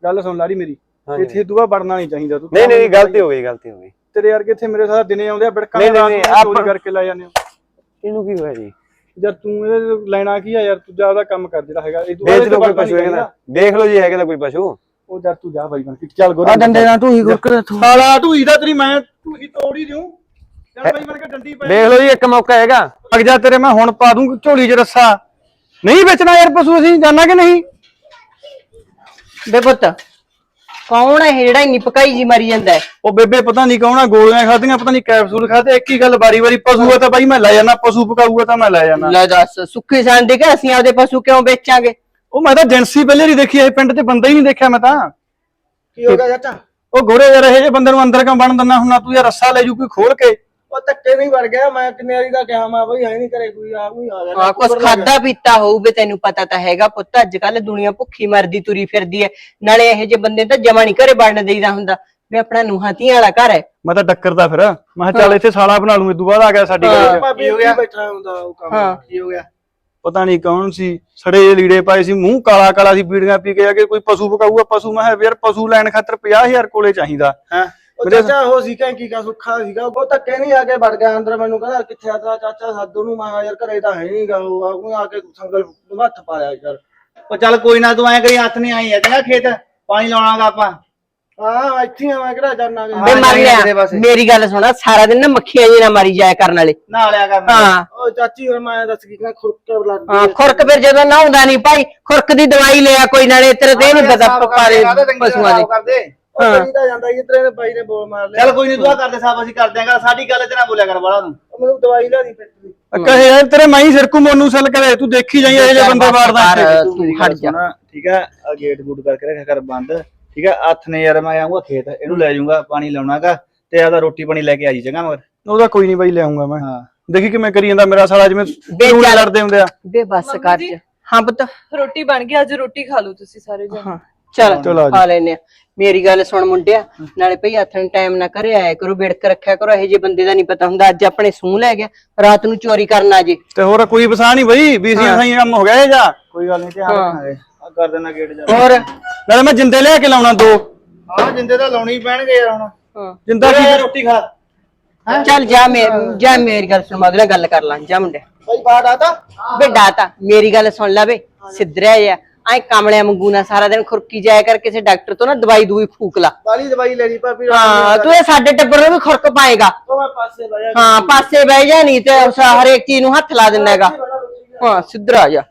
ਗੱਲ ਸੁਣ ਲਾੜੀ ਮੇਰੀ। ਇੱਥੇ ਦੁਆ ਵੜਨਾ ਨਹੀਂ ਚਾਹੀਦਾ ਤੂੰ। ਨਹੀਂ ਨਹੀਂ ਗਲਤੀ ਹੋ ਗਈ ਗਲਤੀ ਹੋ ਗਈ। ਤੇਰੇ ਵਰਗੇ ਇੱਥੇ ਮੇਰੇ ਸਾਥ ਦਿਨੇ ਆਉਂਦੇ ਆ ਬਿੜਕਾਂ ਨਹੀਂ, ਨਾਲ ਨਹੀਂ, ਰਾਤ ਨੂੰ ਆਪਾਂ- ਚੋਰੀ ਕਰਕੇ ਲੈ ਜਾਂਦੇ ਹੋ। ਇਹਨੂੰ ਕੀ ਹੋਇਆ ਜੀ? ਯਾਰ ਤੂੰ ਇਹਦੇ ਲੈਣਾ ਕੀ ਆ ਯਾਰ ਤੂੰ ਜਾ ਉਹਦਾ ਕੰਮ ਕਰ ਜਿਹੜਾ ਹੈਗਾ ਇਹ ਤੋਂ ਵੇਚ ਇਹ ਲੋ ਕੋਈ ਪਸ਼ੂ ਹੈਗਾ। ਦੇਖ ਲਓ ਜੀ ਹੈਗਾ ਤਾਂ ਕੋਈ ਪਸ਼ੂ। ਉਹ ਯਾਰ ਤੂੰ ਜਾ ਬਾਈ ਬਣ ਕੇ ਚੱਲ ਗੋਰਾ ਆ ਡੰਡੇ ਨਾਲ ਤੂੰ ਹੀ ਕੁੱਕਰ ਤੂੰ। ਸਾਲਾ ਢੂਈ ਦਾ ਤੇਰੀ ਮੈਂ ਢੂਈ ਤੋੜ ਹੀ ਦਿਉ ਚੱਲ ਬਾਈ ਬਣ ਕੇ ਡੰਡੀ ਪੈ ਦੇਖ ਲਓ ਜੀ ਇੱਕ ਮੌਕਾ ਹੈਗਾ। ਲੱਗ ਜਾ ਤੇਰੇ ਮੈਂ ਹੁਣ ਪਾ ਦੂੰ ਝੋਲੀ 'ਚ ਰੱਸਾ। ਨਹੀਂ ਵੇਚਣਾ ਯਾਰ ਪਸ਼ੂ ਅਸੀਂ ਜਾਣਾ ਕਿ ਨਹੀਂ? ਬੇ ਪੁੱਤ। ਕੌਣ ਹੈ ਇਹ ਜਿਹੜਾ ਇੰਨੀ ਪਕਾਈ ਜੀ ਮਰੀ ਜਾਂਦਾ ਹੈ? ਉਹ ਬੇਬੇ ਪਤਾ ਨਹੀਂ ਕੌਣਾ ਗੋਲੀਆਂ ਖਾਧੀਆਂ ਪਤਾ ਨਹੀਂ ਕੈਪਸੂਲ ਖਾਦੇ ਇੱਕ ਹੀ ਗੱਲ ਵਾਰੀ ਵਾਰੀ ਪਸ਼ੂ ਆ ਤਾਂ ਬਾਈ ਮੈਂ ਲੈ ਜਾਣਾ ਪਸ਼ੂ ਪਕਾਊਗਾ ਤਾਂ ਮੈਂ ਲੈ ਜਾਣਾ ਲੈ ਦੱਸ ਸੁੱਖੀ ਸੰਦੇ ਕਿ ਅਸੀਂ ਆਪਦੇ ਪਸ਼ੂ ਕਿਉਂ ਵੇਚਾਂਗੇ? ਉਹ ਮੈਂ ਤਾਂ ਏਜੰਸੀ ਪਹਿਲੇ ਨਹੀਂ ਦੇਖੀ ਇਹ ਪਿੰਡ 'ਚ ਬੰਦਾ ਹੀ ਨਹੀਂ ਦੇਖਿਆ ਮੈਂ ਤਾਂ। ਕੀ ਹੋ ਗਿਆ ਚਾਚਾ? ਉਹ ਗੋਰੇ ਯਾਰ ਇਹ ਜੇ ਬੰਦੇ ਨੂੰ ਅੰਦਰ ਕਿਉਂ ਬਣ ਦਿੰਦਾ ਹੁੰਨਾ ਤੂੰ ਯਾਰ ਰੱਸਾ ਲੈ ਜੂ ਕੋਈ ਖੋਲ ਕੇ। ਉਹ ਧੱਕੇ ਨਹੀਂ ਵੜ ਗਿਆ ਮੈਂ ਕਿੰਨੇ ਵਾਰੀ ਦਾ ਕਿਹਾ ਮੈਂ ਬਈ ਹੈ ਨਹੀਂ ਕਰੇ ਕੋਈ ਆ ਕੋਈ ਆ ਗਿਆ। ਹਾਂ ਕੁਛ ਖਾਦਾ ਪੀਤਾ ਹੋਊ ਵੀ ਤੈਨੂੰ ਪਤਾ ਤਾਂ ਹੈਗਾ ਪੁੱਤ ਅੱਜ ਕੱਲ ਦੁਨੀਆ ਭੁੱਖੀ ਮਰਦੀ ਤੁਰੀ ਫਿਰਦੀ ਹੈ ਨਾਲੇ ਇਹੋ ਜਿਹੇ ਬੰਦੇ ਤਾਂ ਜਮਾ ਨਹੀਂ ਘਰੇ ਵੜਨ ਦੇਈਦਾ ਹੁੰਦਾ। ਵੀ ਆਪਣਾ ਨੂੰਹਾਂ ਧੀਆਂ ਵਾਲਾ ਘਰ ਹੈ ਮੈਂ ਤਾਂ ਡੱਕਰਦਾ ਫਿਰ। ਮੈਂ ਕਿਹਾ ਚੱਲ ਇੱਥੇ ਸਾਲਾ ਬਣਾ ਲੂੰ ਇਦੋਂ ਬਾਅਦ ਆ ਗਿਆ ਸਾਡੀ ਗੱਲ 'ਚ। ਭਾਬੀ ਕੀ ਬੈਠਾ ਹੁੰਦਾ ਉਹ ਕੰਮ ਹਾਂ। ਕੀ ਹੋ ਗਿਆ? ਪਤਾ ਨਹੀਂ ਕੌਣ ਸੀ ਸੜੇ ਜਿਹੇ ਲੀੜੇ ਪਾਏ ਸੀ ਮੂੰਹ ਕਾਲਾ ਕਾਲਾ ਸੀ ਬੀੜੀਆਂ ਪੀ ਕੇ ਆ ਕੇ ਕੋਈ ਪਸ਼ੂ ਪਕਾਊਗਾ ਪਸ਼ੂ ਮੈਂ ਕਿਹਾ ਯਾਰ ਪਸ਼ੂ ਲੈਣ ਖਾਤਰ 50000 ਕੋਲੇ ਚਾਹੀਦਾ। ਹੈ। ਉਹ ਚਾਚਾ ਉਹ ਸੀ ਕਹਿ ਕੀ ਕਾ ਸੁੱਖਾ ਸੀਗਾ ਉਹ ਧੱਕੇ ਨਹੀਂ ਆ ਕੇ ਵੜ ਗਿਆ ਅੰਦਰ ਮੈਨੂੰ ਕਹਿੰਦਾ ਕਿੱਥੇ ਆ ਤੇਰਾ ਚਾਚਾ ਸਾਧੂ ਨੂੰ ਮੈਂ ਕਿਹਾ ਯਾਰ ਘਰੇ ਤਾਂ ਹੈ ਨਹੀਂਗਾ ਉਹ ਆ ਕੋਈ ਆ ਕੇ ਸੰਗਲ ਨੂੰ ਹੱਥ ਪਾ ਲਿਆ ਯਾਰ। ਉਹ ਚੱਲ ਕੋਈ ਨਾ ਤੂੰ ਐਂ ਕਰੀ ਹੱਥ ਨਹੀਂ ਆਈ ਐ ਚੰਗਾ ਖੇਤ ਪਾਣੀ ਲਾਉਣਾਗਾ ਆਪਾਂ। ਹਾਂ ਇੱਥੇ ਆ ਮੈਂ ਕਿਹੜਾ ਜਾਣਾ ਬੇ ਮਰ ਲਿਆ ਮੇਰੀ ਗੱਲ ਸੁਣਾ ਸਾਰਾ ਦਿਨ ਨਾ ਮੱਖੀਆਂ ਜੀ ਨਾ ਮਾਰੀ ਜਾਇਆ ਕਰਨ ਵਾਲੇ। ਨਾ ਲਿਆ ਕਰ। ਹਾਂ। ਉਹ ਚਾਚੀ ਹੁਣ ਮੈਂ ਦੱਸ ਕੀ ਕਹਾਂ ਖੁਰਕ ਲੱਗ ਹਾਂ ਖੁਰਕ ਫਿਰ ਜਦੋਂ ਨਾ ਹੁੰਦਾ ਨਹੀਂ ਭਾਈ ਖੁਰਕ ਦੀ ਦਵਾਈ ਲਿਆ ਕੋਈ ਨਾਲੇ ਤੇਰੇ ਤੇ ਇਹਨੂੰ ਪਤਾ ਪਾਰੇ ਪਸ਼ੂਆਂ ਦੇ। ਕਰਦੇ? ਹਾਂ। ਉਹ ਤਾਂ ਜਾਂਦਾ ਜੀ ਤੇਰੇ ਬਾਈ ਨੇ ਬੋਲ ਮਾਰ ਲਿਆ। ਚੱਲ ਕੋਈ ਨਹੀਂ ਦੁਆ ਕਰਦੇ ਸਾਹਿਬ ਅਸੀਂ ਕਰਦੇ ਆਂ ਗੱਲ ਸਾਡੀ ਗੱਲ ਚ ਨਾ ਬੋਲਿਆ ਕਰ ਬਾਲਾ ਨੂੰ। ਉਹ ਮੈਨੂੰ ਦਵਾਈ ਲਿਆਦੀ ਪਿੱਟ ਦੀ ਕਹੇ ਯਾਰ ਤੇਰੇ ਮਾਈ ਸਿਰ ਕੋ ਮੋਨੂ ਸੈਲ ਕਰੇ ਤੂੰ ਦੇਖੀ ਜਾਈ ਇਹ ਜਿਹੇ ਬੰਦੇ ਵਾਰਦਾ ਇੱਥੇ। ਤੂੰ ਹਟ ਜਾ। ਠੀਕ ਹੈ ਆ ਗੇਟ ਗੂਟ ਕਰਕੇ ਰੱਖਿਆ ਕਰ ਬੰਦ। ਠੀਕ ਹੈ ਹੱਥ ਨੇ ਯਾਰ ਮੈਂ ਆਉਂਗਾ ਖੇਤ ਇਹਨੂੰ ਲੈ ਜਾਊਂਗਾ ਪਾਣੀ ਲਾਉਣਾਗਾ ਤੇ ਆਦਾ ਰੋਟੀ ਪਾਣੀ ਲੈ ਕੇ ਆ ਜੀ ਚੰਗਾ ਮਗਰ। ਉਹਦਾ ਕੋਈ ਨਹੀਂ ਬਾਈ ਲਿਆਉਂਗਾ ਮੈਂ। ਹਾਂ। ਦੇਖੀ ਕਿਵੇਂ ਕਰੀ ਜਾਂਦਾ ਮੇਰਾ ਸਾਲਾ ਜਿਵੇਂ ਚੱਲ। ਲੜਦੇ ਹੁੰਦੇ ਆ। ਬੇ ਬੱਸ ਕਰ ਜੀ। ਹਾਂ ਪੁੱਤ। ਰੋਟੀ ਬਣ ਗਈ ਅੱਜ ਰੋਟੀ ਖਾ ਲਓ ਤੁਸੀਂ ਸਾਰੇ ਜਣੇ। ਹਾਂ। ਚੱਲ ਚਲੋ ਆ। ਖਾ ਲੈਨੇ ਆ ਮੇਰੀ ਗੱਲ ਸੁਣ ਮੁੰਡਿਆ ਨਾਲੇ ਭਈ ਹੱਥਣ ਟਾਈਮ ਨਾ ਕਰੇ ਆਇਆ ਕਰੋ ਵਿੜਕ ਰੱਖਿਆ ਕਰੋ ਇਹੋ ਜਿਹੇ ਬੰਦੇ ਦਾ ਨਹੀਂ ਪਤਾ ਹੁੰਦਾ। ਅੱਜ ਆਪਣੇ ਸੂਹ ਲੈ ਗਿਆ ਰਾਤ ਨੂੰ ਚੋਰੀ ਕਰਨ ਆ ਜੇ। ਤੇ ਹੋਰ ਕੋਈ ਵਸਾ ਨਹੀਂ ਬਈ ਬੀਸੀਆਂ ਸਾਈਆਂ ਕੰਮ ਹੋ ਗਿਆ ਇਹ ਜਾ। ਕੋਈ ਗੱਲ ਨਹੀਂ ਧਿਆਨ। ਰੱਖਾਂਗੇ। ਆ ਕਰ ਦੇਣਾ ਗੇਟ ਜਾ। ਹੋਰ? ਨਾਲੇ ਮੈਂ ਜਿੰਦੇ ਲਿਆ ਕੇ ਲਾਉਣਾ ਦੋ। ਹਾਂ ਜਿੰਦੇ ਤਾਂ ਲਾਉਣੀ ਪੈਣਗੇ ਯਾਰ ਹੁਣ। ਹਾਂ। ਜਿੰਦਾ ਕੀ ਰੋਟੀ ਖਾ। ਚੱਲ ਜਾ ਮੇ ਜਾ ਮੇਰੀ ਗੱਲ ਸੁਣ ਮਦਲਾ ਗੱਲ ਕਰ ਲਾਂ। ਜਾ ਮੁੰਡੇ ਭਾਈ ਬਾਹਰ ਆਤਾ ਬੇ ਡਾਤਾ ਮੇਰੀ ਗੱਲ ਸੁਣ ਲੈ ਬੇ ਸਿੱਧਰਿਆ ਜਾ ਐ ਕਮਲਿਆਂ ਵਾਂਗੂ ਨਾ ਸਾਰਾ ਦਿਨ ਖੁਰਕੀ ਜਾਇਆ ਕਰ ਕਿਸੇ ਡਾਕਟਰ ਤੋਂ ਨਾ ਦਵਾਈ ਦੂਈ ਫੂਕ ਲਾ। ਵਾਲੀ ਦਵਾਈ ਲੈਣੀ ਭਾਬੀ ਹਾਂ ਤੂੰ ਇਹ ਸਾਡੇ ਟੱਬਰ ਨੂੰ ਵੀ ਖੁਰਕ ਪਾਏਗਾ। ਉਹ ਮੈਂ ਪਾਸੇ ਬਹਿ ਜਾ। ਹਾਂ ਪਾਸੇ ਬਹਿ ਜਾ ਨਹੀਂ ਤੇ ਉਸ ਹਰੇਕ ਚੀਜ਼ ਨੂੰ ਹੱਥ ਲਾ ਦਿੰਦਾ ਹੈਗਾ। ਹਾਂ ਸਿੱਧਰਾ ਜਾ।